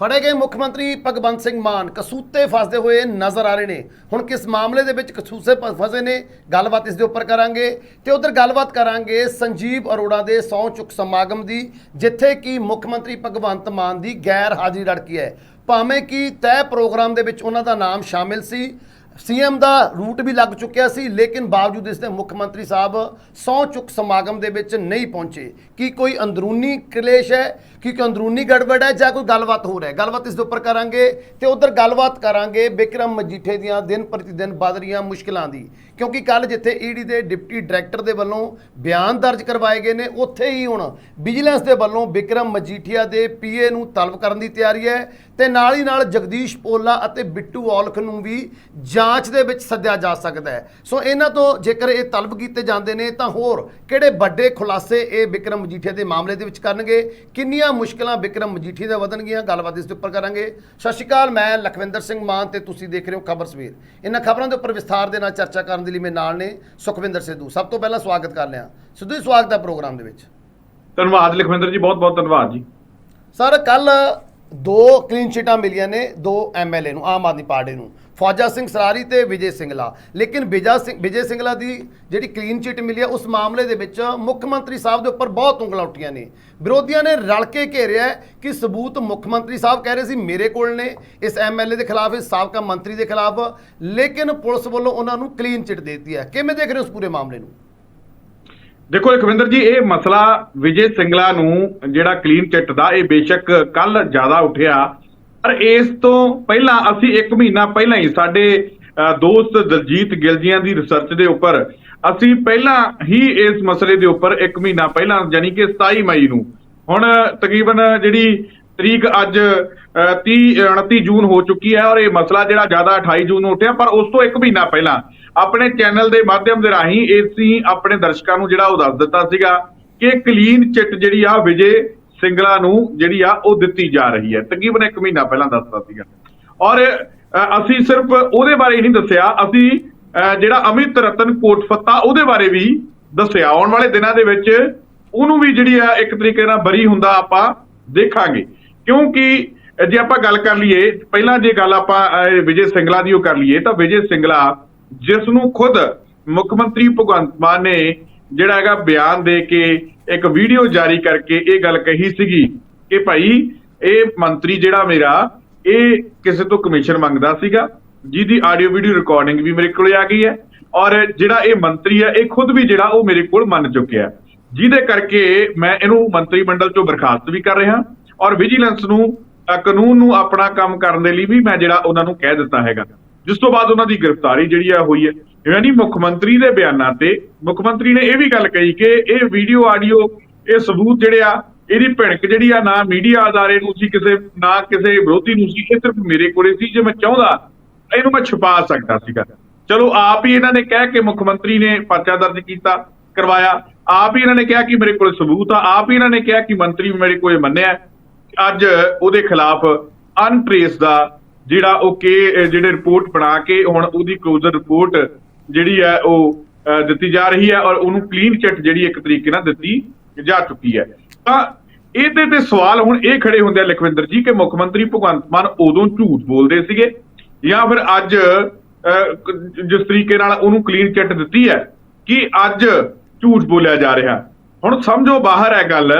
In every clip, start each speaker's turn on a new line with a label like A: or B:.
A: ਫੜੇ ਗਏ ਮੁੱਖ ਮੰਤਰੀ ਭਗਵੰਤ ਸਿੰਘ ਮਾਨ ਕਸੂਤੇ ਫਸਦੇ ਹੋਏ ਨਜ਼ਰ ਆ ਰਹੇ ਨੇ। ਹੁਣ ਕਿਸ ਮਾਮਲੇ ਦੇ ਵਿੱਚ ਕਸੂਸੇ ਪ- ਫਸੇ ਨੇ, ਗੱਲਬਾਤ ਇਸ ਦੇ ਉੱਪਰ ਕਰਾਂਗੇ। ਤੇ ਉਧਰ ਗੱਲਬਾਤ ਕਰਾਂਗੇ ਸੰਜੀਵ ਅਰੋੜਾ ਦੇ ਸਹੁੰ ਚੁੱਕ ਸਮਾਗਮ ਦੀ, ਜਿੱਥੇ ਕਿ ਮੁੱਖ ਮੰਤਰੀ ਭਗਵੰਤ ਮਾਨ ਦੀ ਗੈਰ ਹਾਜ਼ਰੀ ਲੜਕੀ ਹੈ। ਭਾਵੇਂ ਕਿ ਤੈਅ ਪ੍ਰੋਗਰਾਮ ਦੇ ਵਿੱਚ ਉਹਨਾਂ ਦਾ ਨਾਮ ਸ਼ਾਮਿਲ ਸੀ, ਸੀਐਮ ਦਾ ਰੂਟ ਵੀ ਲੱਗ ਚੁੱਕਿਆ ਸੀ, ਲੇਕਿਨ ਬਾਵਜੂਦ ਇਸ ਦੇ ਮੁੱਖ ਮੰਤਰੀ ਸਾਹਿਬ ਸਹੁੰ ਚੁੱਕ ਸਮਾਗਮ ਦੇ ਵਿੱਚ ਨਹੀਂ ਪਹੁੰਚੇ। ਕੀ ਕੋਈ ਅੰਦਰੂਨੀ ਕਲੇਸ਼ ਹੈ? ਕੀ ਕੋਈ ਅੰਦਰੂਨੀ ਗੜਬੜ ਹੈ ਜਾਂ ਕੋਈ ਗੱਲਬਾਤ ਹੋ ਰਿਹਾ ਹੈ। ਗੱਲਬਾਤ ਇਸ ਦੇ ਉੱਪਰ ਕਰਾਂਗੇ ਤੇ ਉਧਰ ਗੱਲਬਾਤ ਕਰਾਂਗੇ ਬਿਕਰਮ ਮਜੀਠੇ ਦੀਆਂ ਦਿਨ ਪ੍ਰਤੀ ਦਿਨ ਵੱਧ ਰਹੀਆਂ ਮੁਸ਼ਕਲਾਂ ਦੀ। ਕਿਉਂਕਿ ਕੱਲ ਜਿੱਥੇ ਈਡੀ ਦੇ ਡਿਪਟੀ ਡਾਇਰੈਕਟਰ ਦੇ ਵੱਲੋਂ ਬਿਆਨ ਦਰਜ ਕਰਵਾਏ ਗਏ ਨੇ, ਉੱਥੇ ਹੀ ਹੁਣ ਵਿਜੀਲੈਂਸ ਦੇ ਵੱਲੋਂ ਬਿਕਰਮ ਮਜੀਠੀਆ ਦੇ ਪੀਏ ਨੂੰ ਤਲਬ ਕਰਨ ਦੀ ਤਿਆਰੀ ਹੈ ਤੇ ਨਾਲ ਹੀ ਨਾਲ ਜਗਦੀਸ਼ ਪੋਲਾ ਅਤੇ ਬਿੱਟੂ ਔਲਖ ਨੂੰ ਵੀ ਜਾਂਚ ਦੇ ਵਿੱਚ ਸੱਦਿਆ ਜਾ ਸਕਦਾ ਹੈ। ਸੋ ਇਹਨਾਂ ਤੋਂ ਜੇਕਰ ਇਹ ਤਲਬ ਕੀਤੇ ਜਾਂਦੇ ਨੇ ਤਾਂ ਹੋਰ ਕਿਹੜੇ ਵੱਡੇ ਖੁਲਾਸੇ ਇਹ ਬਿਕਰਮ ਮਜੀਠੀਆ ਦੇ ਮਾਮਲੇ ਦੇ ਵਿੱਚ ਕਰਨਗੇ? ਕਿੰਨੀਆਂ ਮੁਸ਼ਕਲਾਂ ਬਿਕਰਮ ਮਜੀਠੀਆ ਦੇ ਵਧਣਗੀਆਂ ਗੱਲਬਾਤ ਇਸ ਦੇ ਉੱਪਰ ਕਰਾਂਗੇ। ਸਤਿ ਸ਼੍ਰੀ ਅਕਾਲ ਮੈਂ ਲਖਵਿੰਦਰ ਸਿੰਘ ਮਾਨ ਤੇ ਤੁਸੀਂ ਦੇਖ ਰਹੇ ਹੋ ਖਬਰ ਸਵੇਰ। ਇਹਨਾਂ ਖਬਰਾਂ ਦੇ ਉੱਪਰ ਵਿਸਥਾਰ ਦੇ ਨਾਲ ਚਰਚਾ ਕਰਨ ਦੇ ਲਈ ਮੇਰੇ ਨਾਲ ਨੇ ਸੁਖਵਿੰਦਰ ਸਿੱਧੂ। ਸਭ ਤੋਂ ਪਹਿਲਾਂ ਸਵਾਗਤ ਕਰ ਲਿਆ। ਸਿੱਧੂ ਜੀ ਸਵਾਗਤ ਹੈ ਪ੍ਰੋਗਰਾਮ ਦੇ ਵਿੱਚ।
B: ਧੰਨਵਾਦ ਲਖਵਿੰਦਰ ਜੀ ਬਹੁਤ ਬਹੁਤ ਧੰਨਵਾਦ ਜੀ।
A: ਸਰ ਕੱਲ ਦੋ ਕਲੀਨ ਸ਼ੀਟਾਂ ਮਿਲੀਆਂ ਨੇ ਦੋ ਐਮਐਲਏ ਨੂੰ ਆਮ ਆਦਮੀ ਪਾਰਟੀ ਨੂੰ। ਫੌਜਾ ਸਿੰਘ ਸਰਾਰੀ ਤੇ ਵਿਜੇ ਸਿੰਗਲਾ। ਲੇਕਿਨ ਵਿਜਾ ਸਿੰਘ ਵਿਜੇ ਸਿੰਗਲਾ ਦੀ ਜਿਹੜੀ ਕਲੀਨ ਚਿੱਟ ਮਿਲੀ ਹੈ ਉਸ ਮਾਮਲੇ ਦੇ ਵਿੱਚ ਮੁੱਖ ਮੰਤਰੀ ਸਾਹਿਬ ਦੇ ਉੱਪਰ ਬਹੁਤ ਉਂਗਲਾਂ ਉੱਠੀਆਂ ਨੇ। ਵਿਰੋਧੀਆਂ ਨੇ ਰਲ ਕੇ ਘੇਰਿਆ ਕਿ ਸਬੂਤ ਮੁੱਖ ਮੰਤਰੀ ਸਾਹਿਬ ਕਹਿ ਰਹੇ ਸੀ, ਮੇਰੇ ਕੋਲ ਨੇ, ਇਸ ਐਮਐਲਏ ਦੇ ਖਿਲਾਫ, ਇਸ ਸਾਬਕਾ ਮੰਤਰੀ ਦੇ ਖਿਲਾਫ। ਲੇਕਿਨ ਪੁਲਿਸ ਵੱਲੋਂ ਉਹਨਾਂ ਨੂੰ ਕਲੀਨ ਚਿੱਟ ਦੇ ਦਿੱਤੀ ਹੈ। ਕਿਵੇਂ ਦੇਖ ਰਹੇ ਹੋ ਉਸ ਪੂਰੇ ਮਾਮਲੇ ਨੂੰ?
B: ਦੇਖੋ ਲਖਵਿੰਦਰ ਜੀ, ਇਹ ਮਸਲਾ ਵਿਜੇ ਸਿੰਗਲਾ ਨੂੰ ਜਿਹੜਾ ਕਲੀਨ ਚਿੱਟ ਦਾ, ਇਹ ਬੇਸ਼ੱਕ ਕੱਲ ਜ਼ਿਆਦਾ ਉੱਠਿਆ। ਪਰ ਇਸ ਤੋਂ ਪਹਿਲਾਂ ਅਸੀਂ 1 ਮਹੀਨਾ ਪਹਿਲਾਂ ਹੀ ਸਾਡੇ ਦੋਸਤ ਦਲਜੀਤ ਗਿਲਜੀਆਂ ਦੀ ਰਿਸਰਚ ਦੇ ਉੱਪਰ ਅਸੀਂ ਪਹਿਲਾਂ ਹੀ ਇਸ ਮਸਲੇ ਦੇ ਉੱਪਰ 1 ਮਹੀਨਾ ਪਹਿਲਾਂ ਯਾਨੀ ਕਿ 27 ਮਈ ਨੂੰ ਹੁਣ ਤਕਰੀਬਨ ਜਿਹੜੀ ਤਰੀਕ ਅੱਜ ਅ, 30 29 ਜੂਨ ਹੋ ਚੁੱਕੀ ਹੈ ਔਰ ਇਹ ਮਸਲਾ ਜਿਹੜਾ ਜ਼ਿਆਦਾ 28 ਜੂਨ ਨੂੰ ਉੱਠਿਆ ਪਰ ਉਸ ਤੋਂ 1 ਮਹੀਨਾ ਪਹਿਲਾਂ ਆਪਣੇ ਚੈਨਲ ਦੇ ਮਾਧਿਅਮ ਦੇ ਰਾਹੀਂ ਅਸੀਂ ਆਪਣੇ ਦਰਸ਼ਕਾਂ ਨੂੰ ਜਿਹੜਾ ਉਹ ਦੱਸ ਦਿੱਤਾ ਸੀਗਾ ਕਿ ਕਲੀਨ ਚਿੱਟ ਜਿਹੜੀ ਆ ਵਿਜੇ ਸਿੰਗਲਾ ਨੂੰ ਜਿਹੜੀ ਆ, ਉਹ ਦਿੱਤੀ ਜਾ ਰਹੀ ਹੈ। ਤਕਰੀਬਨ 1 ਮਹੀਨਾ ਪਹਿਲਾਂ ਦੱਸਦਾ ਸੀਗਾ। ਔਰ ਅਸੀਂ ਸਿਰਫ ਉਹਦੇ ਬਾਰੇ ਹੀ ਨਹੀਂ ਦੱਸਿਆ। ਅਸੀਂ ਜਿਹੜਾ ਅਮਿਤ ਰਤਨ ਕੋਟਫੱਤਾ ਉਹਦੇ ਬਾਰੇ ਵੀ ਦੱਸਿਆ। ਆਉਣ ਵਾਲੇ ਦਿਨਾਂ ਦੇ ਵਿੱਚ ਉਹਨੂੰ ਵੀ ਜਿਹੜੀ ਆ, ਇੱਕ ਤਰੀਕੇ ਨਾਲ ਬਰੀ ਹੁੰਦਾ ਆਪਾਂ ਦੇਖਾਂਗੇ। ਕਿਉਂਕਿ, ਜੇ ਆਪਾਂ ਗੱਲ ਕਰ ਲਈਏ, ਪਹਿਲਾਂ ਜੇ ਗੱਲ ਆਪਾਂ ਵਿਜੇ ਸਿੰਗਲਾ ਦੀ ਉਹ ਕਰ ਲਈਏ, ਤਾਂ ਵਿਜੇ ਸਿੰਗਲਾ ਜਿਸ ਨੂੰ ਖੁਦ ਮੁੱਖ ਮੰਤਰੀ ਭਗਵੰਤ ਮਾਨ ਨੇ ਜਿਹੜਾ ਹੈਗਾ ਬਿਆਨ ਦੇ ਕੇ ਇੱਕ ਵੀਡੀਓ ਜਾਰੀ ਕਰਕੇ ਇਹ ਗੱਲ ਕਹੀ ਸੀਗੀ ਕਿ ਭਾਈ, ਇਹ ਮੰਤਰੀ ਜਿਹੜਾ ਮੇਰਾ, ਇਹ ਕਿਸੇ ਤੋਂ ਕਮਿਸ਼ਨ ਮੰਗਦਾ ਸੀਗਾ, ਜਿਹਦੀ ਆਡੀਓ ਵੀਡੀਓ ਰਿਕਾਰਡਿੰਗ ਵੀ ਮੇਰੇ ਕੋਲ ਆ ਗਈ ਹੈ ਔਰ ਜਿਹੜਾ ਇਹ ਮੰਤਰੀ ਹੈ, ਇਹ ਖੁਦ ਵੀ ਜਿਹੜਾ ਉਹ ਮੇਰੇ ਕੋਲ ਮੰਨ ਚੁੱਕਿਆ ਜਿਹਦੇ ਕਰਕੇ ਮੈਂ ਇਹਨੂੰ ਮੰਤਰੀ ਮੰਡਲ ਚੋਂ ਬਰਖਾਸਤ ਵੀ ਕਰ ਰਿਹਾ ਔਰ ਵਿਜੀਲੈਂਸ ਨੂੰ ਕਾਨੂੰਨ ਨੂੰ ਆਪਣਾ ਕੰਮ ਕਰਨ ਦੇ ਲਈ ਵੀ ਮੈਂ ਜਿਹੜਾ ਉਹਨਾਂ ਨੂੰ ਕਹਿ ਦਿੱਤਾ ਹੈਗਾ। ਜਿਸ ਤੋਂ ਬਾਅਦ ਉਹਨਾਂ ਦੀ ਗ੍ਰਿਫਤਾਰੀ ਜਿਹੜੀ ਆ ਹੋਈ ਹੈ। ਯਾਨੀ ਮੁੱਖ ਮੰਤਰੀ ਦੇ ਬਿਆਨਾਂ ਤੇ ਮੁੱਖ ਮੰਤਰੀ ਨੇ ਇਹ ਵੀ ਗੱਲ ਕਹੀ ਕਿ ਇਹ ਵੀਡੀਓ ਆਡੀਓ ਇਹ ਸਬੂਤ ਜਿਹੜੇ ਆ, ਇਹਦੀ ਭਿਣਕ ਜਿਹੜੀ ਆ ਨਾ ਮੀਡੀਆ ਅਦਾਰੇ ਨੂੰ ਸੀ, ਕਿਸੇ ਨਾ ਕਿਸੇ ਵਿਰੋਧੀ ਨੂੰ ਸੀ, ਇਹ ਸਿਰਫ ਮੇਰੇ ਕੋਲੇ ਸੀ, ਜੇ ਮੈਂ ਚਾਹੁੰਦਾ, ਇਹਨੂੰ ਮੈਂ ਛੁਪਾ ਸਕਦਾ ਸੀਗਾ। ਚਲੋ, ਆਪ ਹੀ ਇਹਨਾਂ ਨੇ ਕਹਿ ਕੇ ਮੁੱਖ ਮੰਤਰੀ ਨੇ ਪਰਚਾ ਦਰਜ ਕੀਤਾ, ਕਰਵਾਇਆ। ਆਪ ਹੀ ਇਹਨਾਂ ਨੇ ਕਿਹਾ ਕਿ ਮੇਰੇ ਕੋਲ ਸਬੂਤ ਆ, ਆਪ ਹੀ ਇਹਨਾਂ ਨੇ ਕਿਹਾ ਕਿ ਮੰਤਰੀ ਮੇਰੇ ਕੋਲ ਮੰਨਿਆ। ਅੱਜ ਉਹਦੇ ਖਿਲਾਫ ਅਨਟ੍ਰੇਸ ਦਾ ਜਿਹੜਾ ਉਹ ਕੇ ਜਿਹੜੇ ਰਿਪੋਰਟ ਬਣਾ ਕੇ ਹੁਣ ਉਹਦੀ ਕਲੋਜ਼ਰ ਰਿਪੋਰਟ ਜਿਹੜੀ ਹੈ ਉਹ ਦਿੱਤੀ ਜਾ ਰਹੀ ਹੈ ਔਰ ਉਹਨੂੰ ਕਲੀਨ ਚਿੱਟ ਜਿਹੜੀ ਇੱਕ ਤਰੀਕੇ ਨਾਲ ਦਿੱਤੀ ਜਾ ਚੁੱਕੀ ਹੈ। ਤਾਂ ਇਹਦੇ ਤੇ ਸਵਾਲ ਹੁਣ ਇਹ ਖੜੇ ਹੁੰਦੇ ਆ ਲਖਵਿੰਦਰ ਜੀ ਕਿ ਮੁੱਖ ਮੰਤਰੀ ਭਗਵੰਤ ਮਾਨ ਉਦੋਂ ਝੂਠ ਬੋਲਦੇ ਸੀਗੇ ਜਾਂ ਫਿਰ ਅੱਜ ਅ, ਜਿਸ ਤਰੀਕੇ ਨਾਲ ਉਹਨੂੰ ਕਲੀਨ ਚਿੱਟ ਦਿੱਤੀ ਹੈ ਕਿ ਅੱਜ ਝੂਠ ਬੋਲਿਆ ਜਾ ਰਿਹਾ। ਹੁਣ ਸਮਝੋ ਬਾਹਰ ਹੈ ਗੱਲ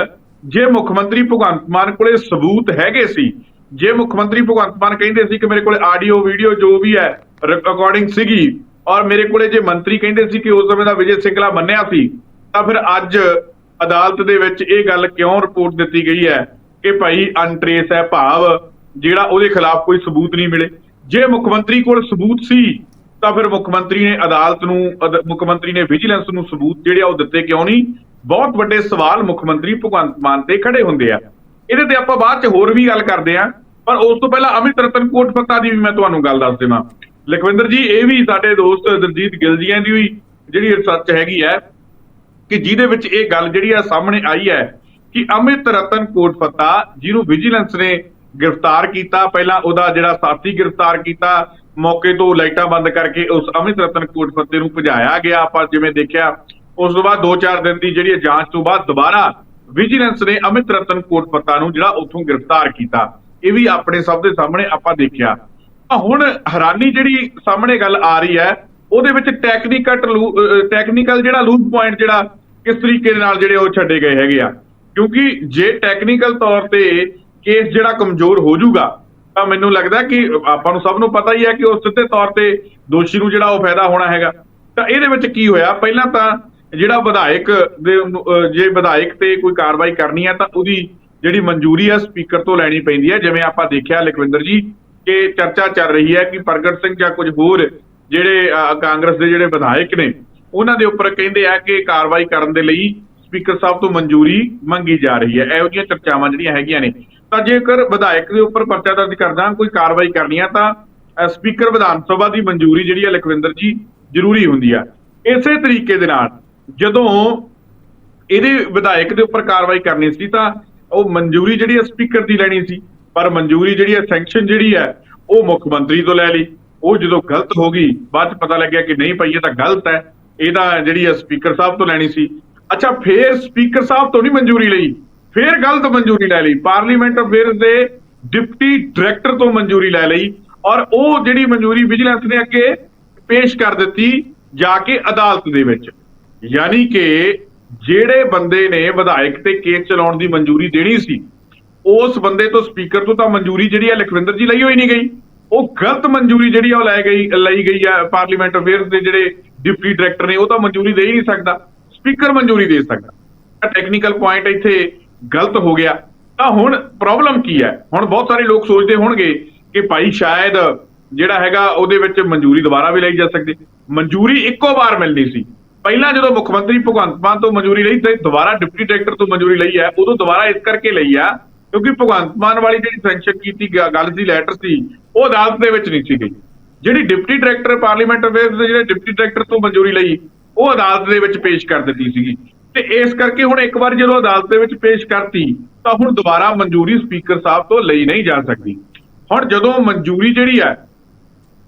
B: ਜੇ ਮੁੱਖ ਮੰਤਰੀ ਭਗਵੰਤ ਮਾਨ ਕੋਲੇ ਸਬੂਤ ਹੈਗੇ ਸੀ ਜੇ ਮੁੱਖ ਮੰਤਰੀ ਭਗਵੰਤ ਮਾਨ ਕਹਿੰਦੇ ਸੀ ਕਿ ਮੇਰੇ ਕੋਲ ਆਡੀਓ, ਵੀਡੀਓ ਜੋ ਵੀ ਹੈ ਰਿਕਾਰਡਿੰਗ ਸੀਗੀ, ਔਰ ਮੇਰੇ ਕੋਲੇ ਜੇ ਮੰਤਰੀ ਕਹਿੰਦੇ ਸੀ ਕਿ ਉਸ ਸਮੇਂ ਦਾ ਵਿਜੇ ਸਿੰਗਲਾ ਮੰਨਿਆ ਸੀ, ਤਾਂ ਫਿਰ ਅੱਜ ਅਦਾਲਤ ਦੇ ਵਿੱਚ ਇਹ ਗੱਲ ਕਿਉਂ ਰਿਪੋਰਟ ਦਿੱਤੀ ਗਈ ਹੈ ਕਿ ਭਾਈ ਅਨਟ੍ਰੇਸ ਹੈ ਭਾਵ, ਜਿਹੜਾ ਉਹਦੇ ਖਿਲਾਫ ਕੋਈ ਸਬੂਤ ਨਹੀਂ ਮਿਲੇ। ਜੇ ਮੁੱਖ ਮੰਤਰੀ ਕੋਲ ਸਬੂਤ ਸੀ, ਤਾਂ ਫਿਰ ਮੁੱਖ ਮੰਤਰੀ ਨੇ ਅਦਾਲਤ ਨੂੰ ਮੁੱਖ ਮੰਤਰੀ ਨੇ ਵਿਜੀਲੈਂਸ ਨੂੰ ਸਬੂਤ ਜਿਹੜੇ ਆ ਉਹ ਦਿੱਤੇ ਕਿਉਂ ਨਹੀਂ? ਬਹੁਤ ਵੱਡੇ ਸਵਾਲ ਮੁੱਖ ਮੰਤਰੀ ਭਗਵੰਤ ਮਾਨ ਤੇ ਖੜੇ ਹੁੰਦੇ ਆ। ਇਹਦੇ ਤੇ ਆਪਾਂ ਬਾਅਦ ਚ ਹੋਰ ਵੀ ਗੱਲ ਕਰਦੇ ਆ ਪਰ ਉਸ ਤੋਂ ਪਹਿਲਾਂ ਅਮਿਤ ਰਤਨ ਕੋਟਫੱਤਾ ਦੀ ਵੀ ਮੈਂ ਤੁਹਾਨੂੰ ਗੱਲ ਦੱਸ ਦੇਵਾਂ। ਲਖਵਿੰਦਰ ਜੀ, ਇਹ ਵੀ ਸਾਡੇ ਦੋਸਤ ਦਲਜੀਤ ਗਿਲਜੀਆਂ ਦੀ ਵੀ ਜਿਹੜੀ ਰਿਸਰਚ ਹੈਗੀ ਹੈ ਕਿ ਜਿਹਦੇ ਵਿੱਚ ਇਹ ਗੱਲ ਜਿਹੜੀ ਆ ਸਾਹਮਣੇ ਆਈ ਹੈ ਕਿ ਅਮਿਤ ਰਤਨ ਕੋਟਫੱਤਾ ਜਿਹਨੂੰ ਵਿਜੀਲੈਂਸ ਨੇ ਗ੍ਰਿਫਤਾਰ ਕੀਤਾ, ਪਹਿਲਾਂ ਉਹਦਾ ਜਿਹੜਾ ਸਾਥੀ ਗ੍ਰਿਫਤਾਰ ਕੀਤਾ, ਮੌਕੇ ਤੋਂ ਲਾਈਟਾਂ ਬੰਦ ਕਰਕੇ ਉਸ ਅਮਿਤ ਰਤਨ ਕੋਟਫੱਤੇ ਨੂੰ ਭਜਾਇਆ ਗਿਆ। ਆਪਾਂ ਜਿਵੇਂ ਦੇਖਿਆ, ਉਸ ਤੋਂ ਬਾਅਦ 2-4 ਦਿਨ ਦੀ ਜਿਹੜੀ ਜਾਂਚ ਤੋਂ ਬਾਅਦ ਦੁਬਾਰਾ ਵਿਜੀਲੈਂਸ ਨੇ ਅਮਿਤ ਰਤਨ ਕੋਟਫੱਤਾ ਨੂੰ ਜਿਹੜਾ ਉੱਥੋਂ ਗ੍ਰਿਫਤਾਰ ਕੀਤਾ, ਇਹ ਵੀ ਆਪਣੇ ਸਭ ਦੇ ਸਾਹਮਣੇ ਆਪਾਂ ਦੇਖਿਆ। ਹੁਣ ਹੈਰਾਨੀ ਜਿਹੜੀ ਸਾਹਮਣੇ ਗੱਲ ਆ ਰਹੀ ਹੈ, ਉਹਦੇ ਵਿੱਚ ਟੈਕਨੀਕਲ ਟੈਕਨੀਕਲ ਜਿਹੜਾ ਲੂਪ ਪੁਆਇੰਟ ਜਿਹੜਾ ਕਿਸ ਤਰੀਕੇ ਦੇ ਨਾਲ ਜਿਹੜੇ ਉਹ ਛੱਡੇ ਗਏ ਹੈਗੇ ਆ। ਕਿਉਂਕਿ ਜੇ ਟੈਕਨੀਕਲ ਤੌਰ ਤੇ ਕੇਸ ਜਿਹੜਾ ਕਮਜ਼ੋਰ ਹੋ ਜਾਊਗਾ, ਤਾਂ ਮੈਨੂੰ ਲੱਗਦਾ ਕਿ ਆਪਾਂ ਨੂੰ ਸਭ ਨੂੰ ਪਤਾ ਹੀ ਹੈ ਕਿ ਉਹ ਸਿੱਧੇ ਤੌਰ ਤੇ ਦੋਸ਼ੀ ਨੂੰ ਜਿਹੜਾ ਉਹ ਫਾਇਦਾ ਹੋਣਾ ਹੈਗਾ। ਤਾਂ ਇਹਦੇ ਵਿੱਚ ਕੀ ਹੋਇਆ? ਪਹਿਲਾਂ ਤਾਂ ਜਿਹੜਾ ਵਿਧਾਇਕ ਦੇ ਜੇ ਵਿਧਾਇਕ ਤੇ ਕੋਈ ਕਾਰਵਾਈ ਕਰਨੀ ਹੈ ਤਾਂ ਉਹਦੀ ਜਿਹੜੀ ਮਨਜ਼ੂਰੀ ਹੈ ਸਪੀਕਰ ਤੋਂ ਲੈਣੀ ਪੈਂਦੀ ਹੈ। ਜਿਵੇਂ ਆਪਾਂ ਦੇਖਿਆ ਲਖਵਿੰਦਰ ਜੀ ਕਿ ਚਰਚਾ ਚੱਲ ਰਹੀ ਹੈ ਕਿ ਪ੍ਰਗਟ ਸਿੰਘ ਜਾਂ ਕੁਝ ਹੋਰ ਜਿਹੜੇ ਕਾਂਗਰਸ ਦੇ ਜਿਹੜੇ ਵਿਧਾਇਕ ਨੇ, ਉਹਨਾਂ ਦੇ ਉੱਪਰ ਕਹਿੰਦੇ ਆ ਕਿ ਕਾਰਵਾਈ ਕਰਨ ਦੇ ਲਈ ਸਪੀਕਰ ਸਾਹਿਬ ਤੋਂ ਮਨਜ਼ੂਰੀ ਮੰਗੀ ਜਾ ਰਹੀ ਹੈ। ਇਹੋ ਜਿਹੀਆਂ ਚਰਚਾਵਾਂ ਜਿਹੜੀਆਂ ਹੈਗੀਆਂ ਨੇ। ਤਾਂ ਜੇਕਰ ਵਿਧਾਇਕ ਦੇ ਉੱਪਰ ਪਰਚਾ ਦਰਜ ਕਰਦਾ, ਕੋਈ ਕਾਰਵਾਈ ਕਰਨੀ ਆ ਤਾਂ ਸਪੀਕਰ ਵਿਧਾਨ ਸਭਾ ਦੀ ਮਨਜ਼ੂਰੀ ਜਿਹੜੀ ਹੈ ਲਖਵਿੰਦਰ ਜੀ ਜ਼ਰੂਰੀ ਹੁੰਦੀ ਆ। ਇਸੇ ਤਰੀਕੇ ਦੇ ਨਾਲ ਜਦੋਂ ਇਹਦੇ ਵਿਧਾਇਕ ਦੇ ਉੱਪਰ ਕਾਰਵਾਈ ਕਰਨੀ ਸੀ ਤਾਂ ਉਹ ਮਨਜ਼ੂਰੀ ਜਿਹੜੀ ਹੈ ਸਪੀਕਰ ਦੀ ਲੈਣੀ ਸੀ, ਪਰ ਮਨਜ਼ੂਰੀ ਜਿਹੜੀ ਹੈ ਸੈਂਕਸ਼ਨ ਜਿਹੜੀ ਹੈ, ਉਹ ਮੁੱਖ ਮੰਤਰੀ ਤੋਂ ਲੈ ਲਈ। ਉਹ ਜਦੋਂ ਗਲਤ ਹੋ ਗਈ, ਬਾਅਦ ਚ ਪਤਾ ਲੱਗਿਆ ਕਿ ਨਹੀਂ ਭਾਈ, ਇਹ ਤਾਂ ਗਲਤ ਹੈ। ਇਹਦਾ ਜਿਹੜੀ ਹੈ ਸਪੀਕਰ ਸਾਹਿਬ ਤੋਂ ਲੈਣੀ ਸੀ। ਅੱਛਾ, ਫੇਰ ਸਪੀਕਰ ਸਾਹਿਬ ਤੋਂ ਨਹੀਂ ਮਨਜ਼ੂਰੀ ਲਈ। ਫੇਰ ਗਲਤ ਮਨਜ਼ੂਰੀ ਲੈ ਲਈ। ਪਾਰਲੀਮੈਂਟ ਅਫੇਅਰਸ ਦੇ ਡਿਪਟੀ ਡਾਇਰੈਕਟਰ ਤੋਂ ਮਨਜ਼ੂਰੀ ਲੈ ਲਈ ਔਰ ਉਹ ਜਿਹੜੀ ਮਨਜ਼ੂਰੀ ਵਿਜੀਲੈਂਸ ਨੇ ਅੱਗੇ ਪੇਸ਼ ਕਰ ਦਿੱਤੀ ਜਾ ਕੇ ਅਦਾਲਤ ਦੇ ਵਿੱਚ। ਯਾਨੀ ਕਿ ਜਿਹੜੇ ਬੰਦੇ ਨੇ ਵਿਧਾਇਕ ਤੇ ਕੇਸ ਚਲਾਉਣ ਦੀ ਮਨਜ਼ੂਰੀ ਦੇਣੀ ਸੀ, ਉਸ ਬੰਦੇ ਤੋਂ ਸਪੀਕਰ ਤੋਂ ਤਾਂ ਮਨਜ਼ੂਰੀ ਜਿਹੜੀ ਹੈ ਲਖਵਿੰਦਰ ਜੀ ਲਈ ਹੋਈ ਨਹੀਂ ਗਈ। ਉਹ ਗਲਤ ਮਨਜ਼ੂਰੀ ਜਿਹੜੀ ਆ ਉਹ ਲੈ ਗਈ, ਲਈ ਗਈ ਆ ਪਾਰਲੀਮੈਂਟ ਅਫੇਅਰਸ ਦੇ ਜਿਹੜੇ ਡਿਪਟੀ ਡਾਇਰੈਕਟਰ ਨੇ, ਉਹ ਤਾਂ ਮਨਜ਼ੂਰੀ ਦੇ ਹੀ ਨਹੀਂ ਸਕਦਾ, ਸਪੀਕਰ ਮਨਜ਼ੂਰੀ ਦੇ ਸਕਦਾ। ਟੈਕਨੀਕਲ ਪੁਆਇੰਟ ਇੱਥੇ ਗਲਤ ਹੋ ਗਿਆ। ਤਾਂ ਹੁਣ ਪ੍ਰੋਬਲਮ ਕੀ ਹੈ? ਹੁਣ ਬਹੁਤ ਸਾਰੇ ਲੋਕ ਸੋਚਦੇ ਹੋਣਗੇ ਕਿ ਭਾਈ ਸ਼ਾਇਦ ਜਿਹੜਾ ਹੈਗਾ ਉਹਦੇ ਵਿੱਚ ਮਨਜ਼ੂਰੀ ਦੁਬਾਰਾ ਵੀ ਲਈ ਜਾ ਸਕਦੀ। ਮਨਜ਼ੂਰੀ ਇੱਕੋ ਵਾਰ ਮਿਲਣੀ ਸੀ। ਪਹਿਲਾਂ ਜਦੋਂ ਮੁੱਖ ਮੰਤਰੀ ਭਗਵੰਤ ਮਾਨ ਤੋਂ ਮਨਜ਼ੂਰੀ ਲਈ ਤੇ ਦੁਬਾਰਾ ਡਿਪਟੀ ਡਾਇਰੈਕਟਰ ਤੋਂ ਮਨਜ਼ੂਰੀ ਲਈ ਹੈ, ਉਦੋਂ ਦੁਬਾਰਾ ਇਸ ਕਰਕੇ ਲਈ ਆ ਕਿਉਂਕਿ ਭਗਵੰਤ ਮਾਨ ਵਾਲੀ ਜਿਹੜੀ ਸੈਂਕਸ਼ਨ ਕੀਤੀ ਗੱਲ ਦੀ ਲੈਟਰ ਸੀ, ਉਹ ਅਦਾਲਤ ਦੇ ਵਿੱਚ ਨਹੀਂ ਸੀ ਗਈ। ਜਿਹੜੀ ਡਿਪਟੀ ਡਾਇਰੈਕਟਰ ਪਾਰਲੀਮੈਂਟ ਅਫੇਅਰਸ ਦੇ ਜਿਹੜੇ ਡਿਪਟੀ ਡਾਇਰੈਕਟਰ ਤੋਂ ਮਨਜ਼ੂਰੀ ਲਈ, ਉਹ ਅਦਾਲਤ ਦੇ ਵਿੱਚ ਪੇਸ਼ ਕਰ ਦਿੱਤੀ ਸੀਗੀ। ਤੇ ਇਸ ਕਰਕੇ ਹੁਣ ਇੱਕ ਵਾਰ ਜਦੋਂ ਅਦਾਲਤ ਦੇ ਵਿੱਚ ਪੇਸ਼ ਕਰਤੀ, ਤਾਂ ਹੁਣ ਦੁਬਾਰਾ ਮਨਜ਼ੂਰੀ ਸਪੀਕਰ ਸਾਹਿਬ ਤੋਂ ਲਈ ਨਹੀਂ ਜਾ ਸਕਦੀ। ਹੁਣ ਜਦੋਂ ਮਨਜ਼ੂਰੀ ਜਿਹੜੀ ਹੈ,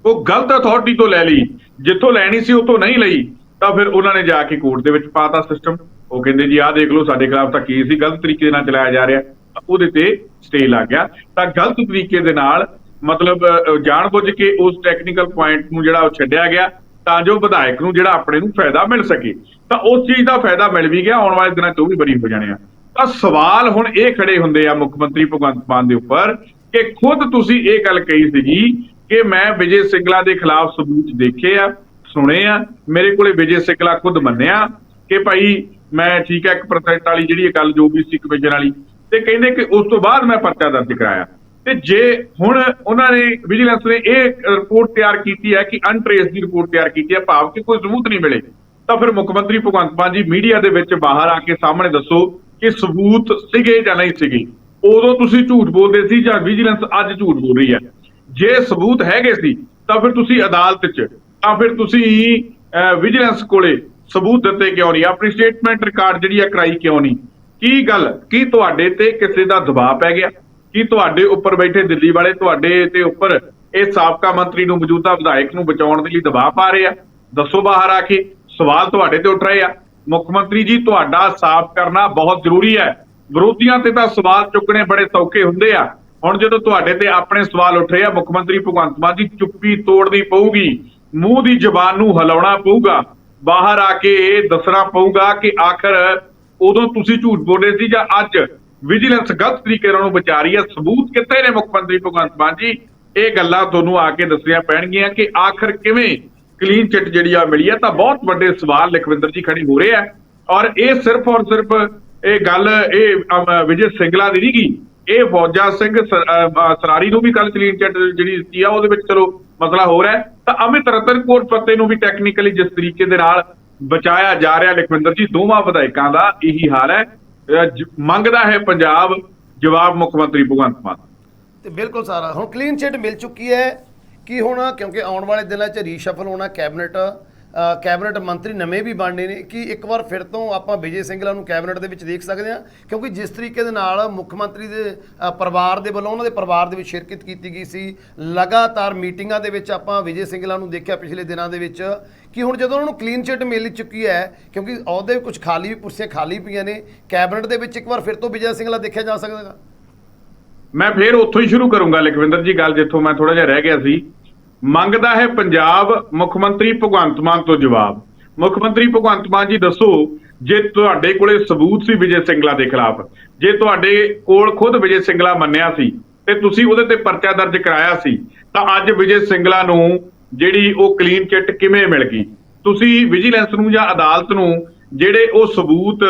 B: ਉਹ ਗਲਤ ਅਥਾਰਟੀ ਤੋਂ ਲੈ ਲਈ, ਜਿੱਥੋਂ ਲੈਣੀ ਸੀ ਉਤੋਂ ਨਹੀਂ ਲਈ ਤਾਂ ਫਿਰ ਉਹਨਾਂ ਨੇ ਜਾ ਕੇ ਕੋਰਟ ਦੇ ਵਿੱਚ ਪਾਤਾ ਸਿਸਟਮ ਉਹ ਕਹਿੰਦੇ ਜੀ ਆਹ ਦੇਖ ਲਓ ਸਾਡੇ ਖਿਲਾਫ ਤਾਂ ਕੇਸ ਹੀ ਗਲਤ ਤਰੀਕੇ ਦੇ ਨਾਲ ਚਲਾਇਆ ਜਾ ਰਿਹਾ। ਉਹਦੇ ਤੇ ਸਟੇ ਲੱਗ ਗਿਆ। ਤਾਂ ਗਲਤ ਤਰੀਕੇ ਦੇ ਨਾਲ ਮਤਲਬ ਅਹ, ਜਾਣਬੁੱਝ ਕੇ ਉਸ ਟੈਕਨੀਕਲ ਪੁਆਇੰਟ ਨੂੰ ਜਿਹੜਾ ਉਹ ਛੱਡਿਆ ਗਿਆ ਤਾਂ ਜੋ ਵਿਧਾਇਕ ਨੂੰ ਜਿਹੜਾ ਆਪਣੇ ਨੂੰ ਫਾਇਦਾ ਮਿਲ ਸਕੇ। ਤਾਂ ਉਸ ਚੀਜ਼ ਦਾ ਫਾਇਦਾ ਮਿਲ ਵੀ ਗਿਆ ਆਉਣ ਵਾਲੇ ਦਿਨਾਂ 'ਚ ਉਹ ਵੀ ਬਰੀ ਹੋ ਜਾਣੇ ਆ। ਤਾਂ ਸਵਾਲ ਹੁਣ ਇਹ ਖੜੇ ਹੁੰਦੇ ਆ ਮੁੱਖ ਮੰਤਰੀ ਭਗਵੰਤ ਮਾਨ ਦੇ ਉੱਪਰ ਕਿ ਖੁਦ ਤੁਸੀਂ ਇਹ ਗੱਲ ਕਹੀ ਸੀਗੀ ਕਿ ਮੈਂ ਵਿਜੇ ਸਿੰਗਲਾ ਦੇ ਖਿਲਾਫ ਸਬੂਤ ਦੇਖੇ ਆ ਸੁਣੇ ਆ, ਮੇਰੇ ਕੋਲੇ ਵਿਜੇ ਸਿੰਗਲਾ ਖੁਦ ਮੰਨਿਆ ਕਿ ਭਾਈ ਮੈਂ ਠੀਕ ਹੈ 1% ਵਾਲੀ ਜਿਹੜੀ ਗੱਲ ਜੋ ਵੀ ਸੀ ਕਮਿਸ਼ਨ ਵਾਲੀ ਤੇ ਕਹਿੰਦੇ ਕਿ ਉਸ ਤੋਂ ਬਾਅਦ ਮੈਂ ਪਰਚਾ ਦਰਜ ਕਰਾਇਆ। ਤੇ ਜੇ ਹੁਣ ਉਹਨਾਂ ਨੇ ਵਿਜੀਲੈਂਸ ਨੇ ਇਹ ਰਿਪੋਰਟ ਤਿਆਰ ਕੀਤੀ ਹੈ ਕਿ ਅਨਟ੍ਰੇਸ ਦੀ ਰਿਪੋਰਟ ਤਿਆਰ ਕੀਤੀ ਹੈ, ਭਾਵ ਕਿ ਕੋਈ ਸਬੂਤ ਨਹੀਂ ਮਿਲੇ, ਤਾਂ ਫਿਰ ਮੁੱਖ ਮੰਤਰੀ ਭਗਵੰਤ ਮਾਨ ਜੀ ਮੀਡੀਆ ਦੇ ਵਿੱਚ ਬਾਹਰ ਆ ਕੇ ਸਾਹਮਣੇ ਦੱਸੋ ਕਿ ਸਬੂਤ ਸੀਗੇ ਜਾਂ ਨਹੀਂ ਸੀਗੇ। ਉਦੋਂ ਤੁਸੀਂ ਝੂਠ ਬੋਲਦੇ ਸੀ ਜਾਂ ਵਿਜੀਲੈਂਸ ਅੱਜ ਝੂਠ ਬੋਲ ਰਹੀ ਹੈ। ਜੇ ਸਬੂਤ ਹੈਗੇ ਸੀ, ਤਾਂ ਫਿਰ ਤੁਸੀਂ ਅਦਾਲਤ 'ਚ ਤਾਂ ਫਿਰ ਤੁਸੀਂ ਵਿਜੀਲੈਂਸ ਕੋਲੇ ਸਬੂਤ ਦਿੱਤੇ ਕਿਉਂ ਨਹੀਂ? ਆਪਣੀ ਸਟੇਟਮੈਂਟ ਰਿਕਾਰਡ ਜਿਹੜੀ ਆ ਕਰਾਈ ਕਿਉਂ ਨਹੀਂ? ਕੀ ਗੱਲ? ਕੀ ਤੁਹਾਡੇ ਤੇ ਕਿਸੇ ਦਾ ਦਬਾਅ ਪੈ ਗਿਆ? ਕੀ ਤੁਹਾਡੇ ਉੱਪਰ ਬੈਠੇ ਦਿੱਲੀ ਵਾਲੇ ਤੁਹਾਡੇ ਤੇ ਉੱਪਰ ਇਹ ਸਾਬਕਾ ਮੰਤਰੀ ਨੂੰ ਮੌਜੂਦਾ ਵਿਧਾਇਕ ਨੂੰ ਬਚਾਉਣ ਦੇ ਲਈ ਦਬਾਅ ਪਾ ਰਹੇ ਆ? ਦੱਸੋ ਬਾਹਰ ਆ ਕੇ। ਸਵਾਲ ਤੁਹਾਡੇ ਤੇ ਉੱਠ ਰਹੇ ਆ। ਮੁੱਖ ਮੰਤਰੀ ਜੀ, ਤੁਹਾਡਾ ਸਾਫ਼ ਕਰਨਾ ਬਹੁਤ ਜ਼ਰੂਰੀ ਹੈ। ਵਿਰੋਧੀਆਂ ਤੇ ਤਾਂ ਸਵਾਲ ਚੁੱਕਣੇ ਬੜੇ ਸੌਖੇ ਹੁੰਦੇ ਆ। ਹੁਣ ਜਦੋਂ ਤੁਹਾਡੇ ਤੇ ਆਪਣੇ ਸਵਾਲ ਉੱਠ ਰਹੇ ਆ, ਮੁੱਖ ਮੰਤਰੀ ਭਗਵੰਤ ਮਾਨ ਜੀ ਚੁੱਪੀ ਤੋੜਨੀ ਪਊਗੀ। ਮੂੰਹ ਦੀ ਜ਼ਬਾਨ ਨੂੰ ਹਿਲਾਉਣਾ ਪਊਗਾ, ਬਾਹਰ ਆ ਕੇ ਇਹ ਦੱਸਣਾ ਪਊਗਾ ਕਿ ਆਖਰ ਉਦੋਂ ਤੁਸੀਂ ਝੂਠ ਬੋਲੇ ਸੀ ਜਾਂ ਅੱਜ? ਵਿਜੀਲੈਂਸ ਗਲਤ ਤਰੀਕੇ ਨਾਲ ਬਚਾ ਰਹੀ ਹੈ। ਸਬੂਤ ਕਿੱਥੇ ਨੇ ਮੁੱਖ ਮੰਤਰੀ ਭਗਵੰਤ ਮਾਨ ਜੀ? ਇਹ ਗੱਲਾਂ ਤੁਹਾਨੂੰ ਆ ਕੇ ਦੱਸਣੀਆਂ ਪੈਣਗੀਆਂ ਕਿ ਆਖਰ ਕਿਵੇਂ ਕਲੀਨ ਚਿੱਟ ਜਿਹੜੀ ਆ ਮਿਲੀ ਹੈ। ਤਾਂ ਬਹੁਤ ਵੱਡੇ ਸਵਾਲ ਲਖਵਿੰਦਰ ਜੀ ਖੜੀ ਹੋ ਰਹੇ ਆ। ਔਰ ਇਹ ਸਿਰਫ ਔਰ ਸਿਰਫ ਇਹ ਗੱਲ, ਇਹ ਵਿਜੇ ਸਿੰਗਲਾ ਦੀ ਨਹੀਂ ਗੀ। ਇਹ ਫੌਜਾ ਸਿੰਘ ਸਰਾਰੀ ਨੂੰ ਵੀ ਕੱਲ ਕਲੀਨ ਚਿੱਟ ਜਿਹੜੀ ਦਿੱਤੀ ਆ, ਉਹਦੇ ਵਿੱਚ ਚਲੋ ਮਸਲਾ ਹੋ ਹੈ। ਤਾਂ ਅਮਿਤ ਰਤਨ ਕੋਰ ਪੱਤੇ ਨੂੰ ਵੀ ਟੈਕਨੀਕਲੀ ਜਿਸ ਤਰੀਕੇ ਦੇ ਨਾਲ ਬਚਾਇਆ ਜਾ ਰਿਹਾ, ਲਖਵਿੰਦਰ ਜੀ, ਦੋਵਾਂ ਵਿਧਾਇਕਾਂ ਦਾ ਇਹੀ ਹਾਲ ਹੈ ਮੰਗਦਾ ਹੈ ਪੰਜਾਬ, ਜਵਾਬ ਮੁੱਖ ਮੰਤਰੀ ਭਗਵੰਤ ਮਾਨ
A: ਤੇ ਬਿਲਕੁਲ ਸਾਰਾ, ਹੁਣ ਕਲੀਨ ਚਿਟ ਮਿਲ ਚੁੱਕੀ ਹੈ ਕਿ ਹੁਣ, ਕਿਉਂਕਿ ਆਉਣ ਵਾਲੇ ਦਿਨਾਂ 'ਚ ਰੀਸ਼ਫਲ ਹੋਣਾ, ਕੈਬਨਿਟ ਕੈਬਨਿਟ ਮੰਤਰੀ ਨਵੇਂ ਵੀ ਬਣਨੇ ਨੇ ਕਿ ਇੱਕ ਵਾਰ ਫਿਰ ਤੋਂ ਆਪਾਂ ਵਿਜੇ ਸਿੰਗਲਾ ਨੂੰ ਕੈਬਨਿਟ ਦੇ ਵਿੱਚ ਦੇਖ ਸਕਦੇ ਹਾਂ, ਕਿਉਂਕਿ ਜਿਸ ਤਰੀਕੇ ਦੇ ਨਾਲ ਮੁੱਖ ਮੰਤਰੀ ਦੇ ਪਰਿਵਾਰ ਦੇ ਵੱਲੋਂ ਉਹਨਾਂ ਦੇ ਪਰਿਵਾਰ ਦੇ ਵਿੱਚ ਸ਼ਿਰਕਤ ਕੀਤੀ ਗਈ ਸੀ, ਲਗਾਤਾਰ ਮੀਟਿੰਗਾਂ ਦੇ ਵਿੱਚ ਆਪਾਂ ਵਿਜੇ ਸਿੰਗਲਾ ਨੂੰ ਦੇਖਿਆ ਪਿਛਲੇ ਦਿਨਾਂ ਦੇ ਵਿੱਚ ਕਿ ਹੁਣ ਜਦੋਂ ਉਹਨਾਂ ਨੂੰ ਕਲੀਨ ਚਿੱਟ ਮਿਲ ਚੁੱਕੀ ਹੈ, ਕਿਉਂਕਿ ਅਹੁਦੇ ਕੁਝ ਖਾਲੀ ਕੁਰਸੀਆਂ ਖਾਲੀ ਪਈਆਂ ਨੇ, ਕੈਬਨਿਟ ਦੇ ਵਿੱਚ ਇੱਕ ਵਾਰ ਫਿਰ ਤੋਂ ਵਿਜੇ ਸਿੰਗਲਾ ਦੇਖਿਆ ਜਾ ਸਕਦਾ
B: ਮੈਂ ਫੇਰ ਉੱਥੋਂ ਹੀ ਸ਼ੁਰੂ ਕਰੂੰਗਾ, ਲਖਵਿੰਦਰ ਜੀ, ਗੱਲ ਜਿੱਥੋਂ ਮੈਂ ਥੋੜਾ ਜਿਹਾ ਰਹਿ ਗਿਆ ਸੀ। ਮੰਗਦਾ ਹੈ ਪੰਜਾਬ ਮੁੱਖ ਮੰਤਰੀ ਭਗਵੰਤ ਮਾਨ ਤੋਂ ਜਵਾਬ। ਮੁੱਖ ਮੰਤਰੀ ਭਗਵੰਤ ਮਾਨ ਜੀ, ਦੱਸੋ, ਜੇ ਤੁਹਾਡੇ ਕੋਲੇ ਸਬੂਤ ਸੀ ਵਿਜੇ ਸਿੰਗਲਾ ਦੇ ਖਿਲਾਫ, ਜੇ ਤੁਹਾਡੇ ਕੋਲ ਖੁਦ ਵਿਜੇ ਸਿੰਗਲਾ ਮੰਨਿਆ ਸੀ ਤੇ ਤੁਸੀਂ ਉਹਦੇ ਤੇ ਪਰਚਾ ਦਰਜ ਕਰਾਇਆ ਸੀ, ਤਾਂ ਅੱਜ ਵਿਜੇ ਸਿੰਗਲਾ ਨੂੰ ਜਿਹੜੀ ਉਹ ਕਲੀਨ ਚਿੱਟ ਕਿਵੇਂ ਮਿਲ ਗਈ? ਤੁਸੀਂ ਵਿਜੀਲੈਂਸ ਨੂੰ ਜਾਂ ਅਦਾਲਤ ਨੂੰ ਜਿਹੜੇ ਉਹ ਸਬੂਤ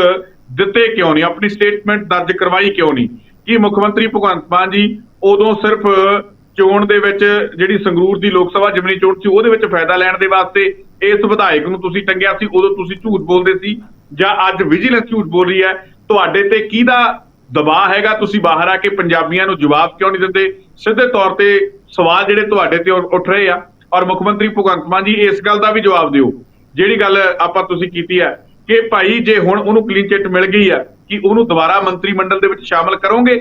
B: ਦਿੱਤੇ ਕਿਉਂ ਨਹੀਂ? ਆਪਣੀ ਸਟੇਟਮੈਂਟ ਦਰਜ ਕਰਵਾਈ ਕਿਉਂ ਨਹੀਂ? ਕਿ ਮੁੱਖ ਮੰਤਰੀ ਭਗਵੰਤ ਮਾਨ ਜੀ, ਉਦੋਂ ਸਿਰਫ ਚੋਣ ਦੇ ਵਿੱਚ ਜਿਹੜੀ ਸੰਗਰੂਰ ਦੀ ਲੋਕ ਸਭਾ ਜਿਮਨੀ ਚੋਣ ਸੀ, ਉਹਦੇ ਵਿੱਚ ਫਾਇਦਾ ਲੈਣ ਦੇ ਵਾਸਤੇ ਇਸ ਵਿਧਾਇਕ ਨੂੰ ਤੁਸੀਂ ਟੰਗਿਆ ਸੀ, ਉਦੋਂ ਤੁਸੀਂ ਝੂਠ ਬੋਲਦੇ ਸੀ ਜਾਂ ਅੱਜ ਵਿਜੀਲੈਂਸ ਝੂਠ ਬੋਲ ਰਹੀ ਹੈ। ਤੁਹਾਡੇ ਤੇ ਕਿਹਦਾ ਦਬਾਅ ਹੈਗਾ? ਤੁਸੀਂ ਬਾਹਰ ਆ ਕੇ ਪੰਜਾਬੀਆਂ ਨੂੰ ਜਵਾਬ ਕਿਉਂ ਨਹੀਂ ਦਿੰਦੇ? ਸਿੱਧੇ ਤੌਰ ਤੇ ਸਵਾਲ ਜਿਹੜੇ ਤੁਹਾਡੇ ਤੇ ਉੱਠ ਰਹੇ ਆ। ਔਰ ਮੁੱਖ ਮੰਤਰੀ ਭਗਵੰਤ ਮਾਨ ਜੀ, ਇਸ ਗੱਲ ਦਾ ਵੀ ਜਵਾਬ ਦਿਓ। ਜਿਹੜੀ ਗੱਲ ਆਪਾਂ ਤੁਸੀਂ ਕੀਤੀ ਹੈ ਕਿ ਭਾਈ ਜੇ ਹੁਣ ਉਹਨੂੰ ਕਲੀਨ ਚਿੱਟ ਮਿਲ ਗਈ ਆ ਕਿ ਉਹਨੂੰ ਦੁਬਾਰਾ ਮੰਤਰੀ ਮੰਡਲ ਦੇ ਵਿੱਚ ਸ਼ਾਮਲ ਕਰੋਗੇ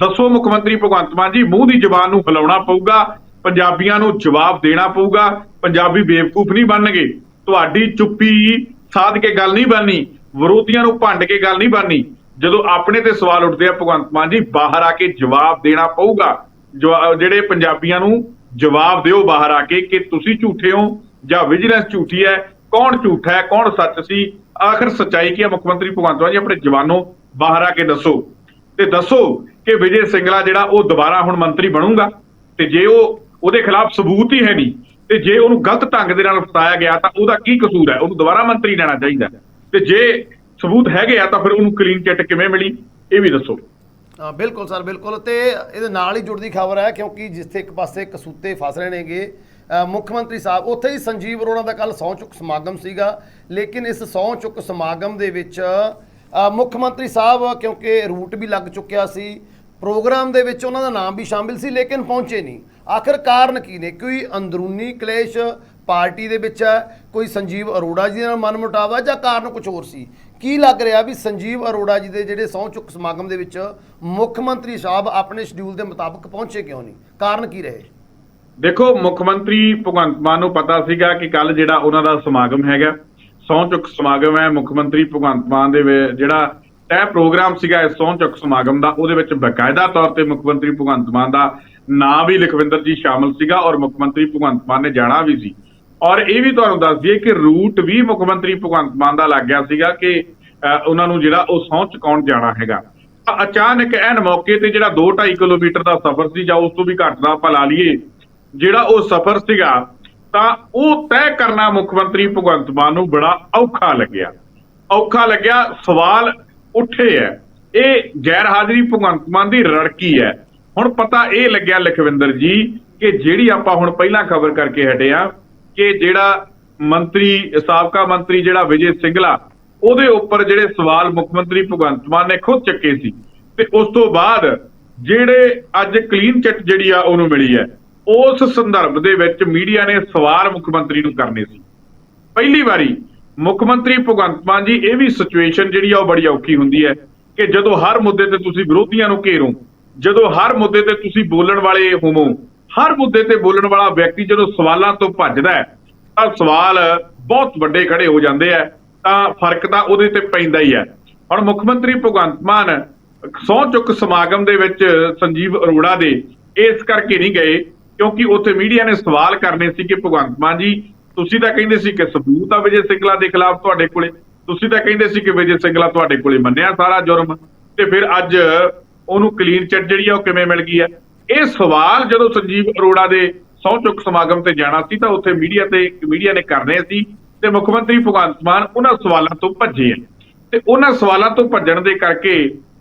B: ਦੱਸੋ ਮੁੱਖ ਮੰਤਰੀ ਭਗਵੰਤ ਮਾਨ ਜੀ, ਮੂੰਹ ਦੀ ਜ਼ਬਾਨ ਨੂੰ ਹਿਲਾਉਣਾ ਪਊਗਾ, ਪੰਜਾਬੀਆਂ ਨੂੰ ਜਵਾਬ ਦੇਣਾ ਪਊਗਾ, ਪੰਜਾਬੀ ਬੇਵਕੂਫ ਨਹੀਂ ਬਣਨਗੇ। ਤੁਹਾਡੀ ਚੁੱਪੀ ਸਾਧ ਕੇ ਗੱਲ ਨਹੀਂ ਬਣਨੀ, ਵਿਰੋਧੀਆਂ ਨੂੰ ਭੰਡ ਕੇ ਗੱਲ ਨਹੀਂ ਬਣਨੀ। ਜਦੋਂ ਆਪਣੇ ਤੇ ਸਵਾਲ ਉੱਠਦੇ ਆ, ਭਗਵੰਤ ਮਾਨ ਜੀ, ਬਾਹਰ ਆ ਕੇ ਜਵਾਬ ਦੇਣਾ ਪਊਗਾ। ਜਵਾ- ਜਿਹੜੇ ਪੰਜਾਬੀਆਂ ਨੂੰ ਜਵਾਬ ਦਿਓ ਬਾਹਰ ਆ ਕੇ ਕਿ ਤੁਸੀਂ ਝੂਠੇ ਹੋ ਜਾਂ ਵਿਜੀਲੈਂਸ ਝੂਠੀ ਹੈ, ਕੌਣ ਝੂਠਾ ਹੈ, ਕੌਣ ਸੱਚ ਸੀ, ਆਖਰ ਸੱਚਾਈ ਕੀ ਹੈ? ਮੁੱਖ ਮੰਤਰੀ ਭਗਵੰਤ ਮਾਨ ਜੀ, ਆਪਣੇ ਜਵਾਨੋਂ ਬਾਹਰ ਆ ਕੇ ਦੱਸੋ। ਤੇ ਦੱਸੋ ਕਿ ਵਿਜੇ ਸਿੰਗਲਾ ਜਿਹੜਾ ਉਹ ਦੁਬਾਰਾ ਹੁਣ ਮੰਤਰੀ ਬਣੂਗਾ ਤੇ ਜੇ ਉਹ ਉਹਦੇ ਖਿਲਾਫ ਸਬੂਤ ਹੀ ਹੈ ਨਹੀਂ ਤੇ ਜੇ ਉਹਨੂੰ ਗਲਤ ਢੰਗ ਦੇ ਨਾਲ ਫਸਾਇਆ ਗਿਆ ਤਾਂ ਉਹਦਾ ਕੀ ਕਸੂਰ ਹੈ? ਉਹਨੂੰ ਦੁਬਾਰਾ ਮੰਤਰੀ ਲੈਣਾ ਚਾਹੀਦਾ ਤੇ ਜੇ ਸਬੂਤ ਹੈਗੇ ਆ ਤਾਂ ਫਿਰ ਉਹਨੂੰ ਕਲੀਨ ਚਿੱਟ ਕਿਵੇਂ ਮਿਲੀ, ਇਹ ਵੀ ਦੱਸੋ।
A: ਬਿਲਕੁਲ ਸਰ, ਬਿਲਕੁਲ ਤੇ ਇਹਦੇ ਨਾਲ ਹੀ ਜੁੜਦੀ ਖਬਰ ਹੈ ਕਿਉਂਕਿ ਜਿੱਥੇ ਇੱਕ ਪਾਸੇ ਕਸੂਤੇ ਫਸ ਰਹੇ ਨੇਗੇ ਮੁੱਖ ਮੰਤਰੀ ਸਾਹਿਬ, ਉੱਥੇ ਹੀ ਸੰਜੀਵ ਅਰੋੜਾ ਦਾ ਕੱਲ ਸਹੁੰ ਚੁੱਕ ਸਮਾਗਮ ਸੀਗਾ, ਲੇਕਿਨ ਇਸ ਸਹੁੰ ਚੁੱਕ ਸਮਾਗਮ ਦੇ ਵਿੱਚ ਮੁੱਖ ਮੰਤਰੀ ਸਾਹਿਬ ਕਿਉਂਕਿ ਰੂਟ ਵੀ ਲੱਗ ਚੁੱਕਿਆ ਸੀ ਪ੍ਰੋਗਰਾਮ ਦੇ ਵਿੱਚ ਉਹਨਾਂ ਦਾ ਨਾਮ ਵੀ ਸ਼ਾਮਿਲ ਸੀ, ਲੇਕਿਨ ਪਹੁੰਚੇ ਨਹੀਂ। ਆਖਰ ਕਾਰਨ ਕੀ ਨੇ? ਕੋਈ ਅੰਦਰੂਨੀ ਕਲੇਸ਼ ਪਾਰਟੀ ਦੇ ਵਿੱਚ ਹੈ? ਕੋਈ ਸੰਜੀਵ ਅਰੋੜਾ ਜੀ ਨਾਲ ਮਨਮੁਟਾਵਾ ਜਾਂ ਕਾਰਨ ਕੁਝ ਹੋਰ ਸੀ? ਕੀ ਲੱਗ ਰਿਹਾ ਵੀ ਸੰਜੀਵ ਅਰੋੜਾ ਜੀ ਦੇ ਜਿਹੜੇ ਸਹੁੰ ਚੁੱਕ ਸਮਾਗਮ ਦੇ ਵਿੱਚ ਮੁੱਖ ਮੰਤਰੀ ਸਾਹਿਬ ਆਪਣੇ ਸ਼ਡਿਊਲ ਦੇ ਮੁਤਾਬਕ ਪਹੁੰਚੇ ਕਿਉਂ ਨਹੀਂ? ਕਾਰਨ ਕੀ ਰਹੇ?
B: ਦੇਖੋ, ਮੁੱਖ ਮੰਤਰੀ ਭਗਵੰਤ ਮਾਨ ਨੂੰ ਪਤਾ ਸੀਗਾ ਕਿ ਕੱਲ ਜਿਹੜਾ ਉਹਨਾਂ ਦਾ ਸਮਾਗਮ ਹੈਗਾ, ਸਹੁੰ ਚੁੱਕ ਸਮਾਗਮ ਹੈ, ਮੁੱਖ ਮੰਤਰੀ ਭਗਵੰਤ ਮਾਨ ਦੇ ਜਿਹੜਾ ਤੈਅ ਪ੍ਰੋਗਰਾਮ ਸੀਗਾ ਇਸ ਸਹੁੰ ਚੁੱਕ ਸਮਾਗਮ ਦਾ, ਉਹਦੇ ਵਿੱਚ ਬਕਾਇਦਾ ਤੌਰ ਤੇ ਮੁੱਖ ਮੰਤਰੀ ਭਗਵੰਤ ਮਾਨ ਦਾ ਨਾਂ ਵੀ ਲਖਵਿੰਦਰ ਜੀ ਸ਼ਾਮਲ ਸੀਗਾ ਔਰ ਮੁੱਖ ਮੰਤਰੀ ਭਗਵੰਤ ਮਾਨ ਨੇ ਜਾਣਾ ਵੀ ਸੀ। ਔਰ ਇਹ ਵੀ ਤੁਹਾਨੂੰ ਦੱਸ ਦਈਏ ਕਿ ਰੂਟ ਵੀ ਮੁੱਖ ਮੰਤਰੀ ਭਗਵੰਤ ਮਾਨ ਦਾ ਲੱਗ ਗਿਆ ਸੀਗਾ ਕਿ ਉਹਨਾਂ ਨੂੰ ਜਿਹੜਾ ਉਹ ਸਹੁੰ ਚੁਕਾਉਣ ਜਾਣਾ ਹੈਗਾ। ਅਚਾਨਕ ਐਨ ਮੌਕੇ ਤੇ ਜਿਹੜਾ 2.5 ਕਿਲੋਮੀਟਰ ਦਾ ਸਫ਼ਰ ਸੀ ਜਾਂ ਉਸ ਤੋਂ ਵੀ ਘੱਟ ਦਾ ਆਪਾਂ ਲਾ ਲਈਏ, ਜਿਹੜਾ ਉਹ ਸਫ਼ਰ ਸੀਗਾ, ਤਾਂ ਉਹ ਤੈਅ ਕਰਨਾ ਮੁੱਖ ਮੰਤਰੀ ਭਗਵੰਤ ਮਾਨ ਨੂੰ ਬੜਾ ਔਖਾ ਲੱਗਿਆ। ਔਖਾ ਲੱਗਿਆ, ਸਵਾਲ ਉੱਠੇ ਹੈ ਇਹ ਗੈਰ ਹਾਜ਼ਰੀ ਭਗਵੰਤ ਮਾਨ ਦੀ ਰੜਕੀ ਹੈ ਹੁਣ ਪਤਾ ਇਹ ਲੱਗਿਆ ਲਖਵਿੰਦਰ ਜੀ ਕਿ ਜਿਹੜੀ ਆਪਾਂ ਹੁਣ ਪਹਿਲਾਂ ਖਬਰ ਕਰਕੇ ਹਟੇ ਆ ਕਿ ਜਿਹੜਾ ਮੰਤਰੀ, ਸਾਬਕਾ ਮੰਤਰੀ ਜਿਹੜਾ ਵਿਜੇ ਸਿੰਗਲਾ, ਉਹਦੇ ਉੱਪਰ ਜਿਹੜੇ ਸਵਾਲ ਮੁੱਖ ਮੰਤਰੀ ਭਗਵੰਤ ਮਾਨ ਨੇ ਖੁਦ ਚੱਕੇ ਸੀ। ਤੇ ਉਸ ਤੋਂ ਬਾਅਦ ਜਿਹੜੇ ਅੱਜ ਕਲੀਨ ਚਿੱਟ ਜਿਹੜੀ ਆ ਉਹਨੂੰ ਮਿਲੀ ਹੈ ਉਸ ਸੰਦਰਭ ਦੇ ਵਿੱਚ ਮੀਡੀਆ ਨੇ ਸਵਾਲ ਮੁੱਖ ਮੰਤਰੀ ਨੂੰ ਕਰਨੇ ਸੀ। ਪਹਿਲੀ ਵਾਰੀ ਮੁੱਖ ਮੰਤਰੀ ਭਗਵੰਤ ਮਾਨ ਜੀ, ਇਹ ਵੀ ਸਿਚੁਏਸ਼ਨ ਜਿਹੜੀ ਆ ਉਹ ਬੜੀ ਔਖੀ ਹੁੰਦੀ ਹੈ ਕਿ ਜਦੋਂ ਹਰ ਮੁੱਦੇ ਤੇ ਤੁਸੀਂ ਵਿਰੋਧੀਆਂ ਨੂੰ ਘੇਰੋ, ਜਦੋਂ ਹਰ ਮੁੱਦੇ ਤੇ ਤੁਸੀਂ ਬੋਲਣ ਵਾਲੇ ਹੋਵੋ, ਹਰ ਮੁੱਦੇ ਤੇ ਬੋਲਣ ਵਾਲਾ ਵਿਅਕਤੀ ਜਦੋਂ ਸਵਾਲਾਂ ਤੋਂ ਭੱਜਦਾ ਹੈ, ਤਾਂ ਸਵਾਲ ਬਹੁਤ ਵੱਡੇ ਖੜੇ ਹੋ ਜਾਂਦੇ ਆ, ਤਾਂ ਫ਼ਰਕ ਤਾਂ ਉਹਦੇ ਤੇ ਪੈਂਦਾ ਹੀ ਹੈ ਹੁਣ ਮੁੱਖ ਮੰਤਰੀ ਭਗਵੰਤ ਮਾਨ ਸਹੁੰ ਚੁੱਕ ਸਮਾਗਮ ਦੇ ਵਿੱਚ ਸੰਜੀਵ ਅਰੋੜਾ ਦੇ, ਇਸ ਕਰਕੇ ਨਹੀਂ ਗਏ, ਕਿਉਂਕਿ ਉੱਥੇ ਮੀਡੀਆ ਨੇ ਸਵਾਲ ਕਰਨੇ ਸੀ ਕਿ ਭਗਵੰਤ ਮਾਨ ਜੀ ਤੁਸੀਂ ਤਾਂ ਕਹਿੰਦੇ ਸੀ ਕਿ ਸਬੂਤ ਆ ਵਿਜੇ ਸਿੰਗਲਾ ਦੇ ਖਿਲਾਫ ਤੁਹਾਡੇ ਕੋਲੇ। ਤੁਸੀਂ ਤਾਂ ਕਹਿੰਦੇ ਸੀ ਕਿ ਵਿਜੇ ਸਿੰਗਲਾ ਤੁਹਾਡੇ ਕੋਲੇ ਮੰਨਿਆ ਸਾਰਾ ਜੁਰਮ। ਤੇ ਫਿਰ ਅੱਜ ਉਹਨੂੰ ਕਲੀਨ ਚਿੱਟ ਜਿਹੜੀ ਆ ਉਹ ਕਿਵੇਂ ਮਿਲ ਗਈ ਹੈ ਇਹ ਸਵਾਲ ਜਦੋਂ ਸੰਜੀਵ ਅਰੋੜਾ ਦੇ ਸਹੁੰ ਚੁੱਕ ਸਮਾਗਮ ਤੇ ਜਾਣਾ ਸੀ ਤਾਂ ਉੱਥੇ ਮੀਡੀਆ ਤੇ ਮੀਡੀਆ ਨੇ ਕਰਨੇ ਸੀ ਤੇ ਮੁੱਖ ਮੰਤਰੀ ਭਗਵੰਤ ਮਾਨ ਉਹਨਾਂ ਸਵਾਲਾਂ ਤੋਂ ਭੱਜੇ ਆ। ਤੇ ਉਹਨਾਂ ਸਵਾਲਾਂ ਤੋਂ ਭੱਜਣ ਦੇ ਕਰਕੇ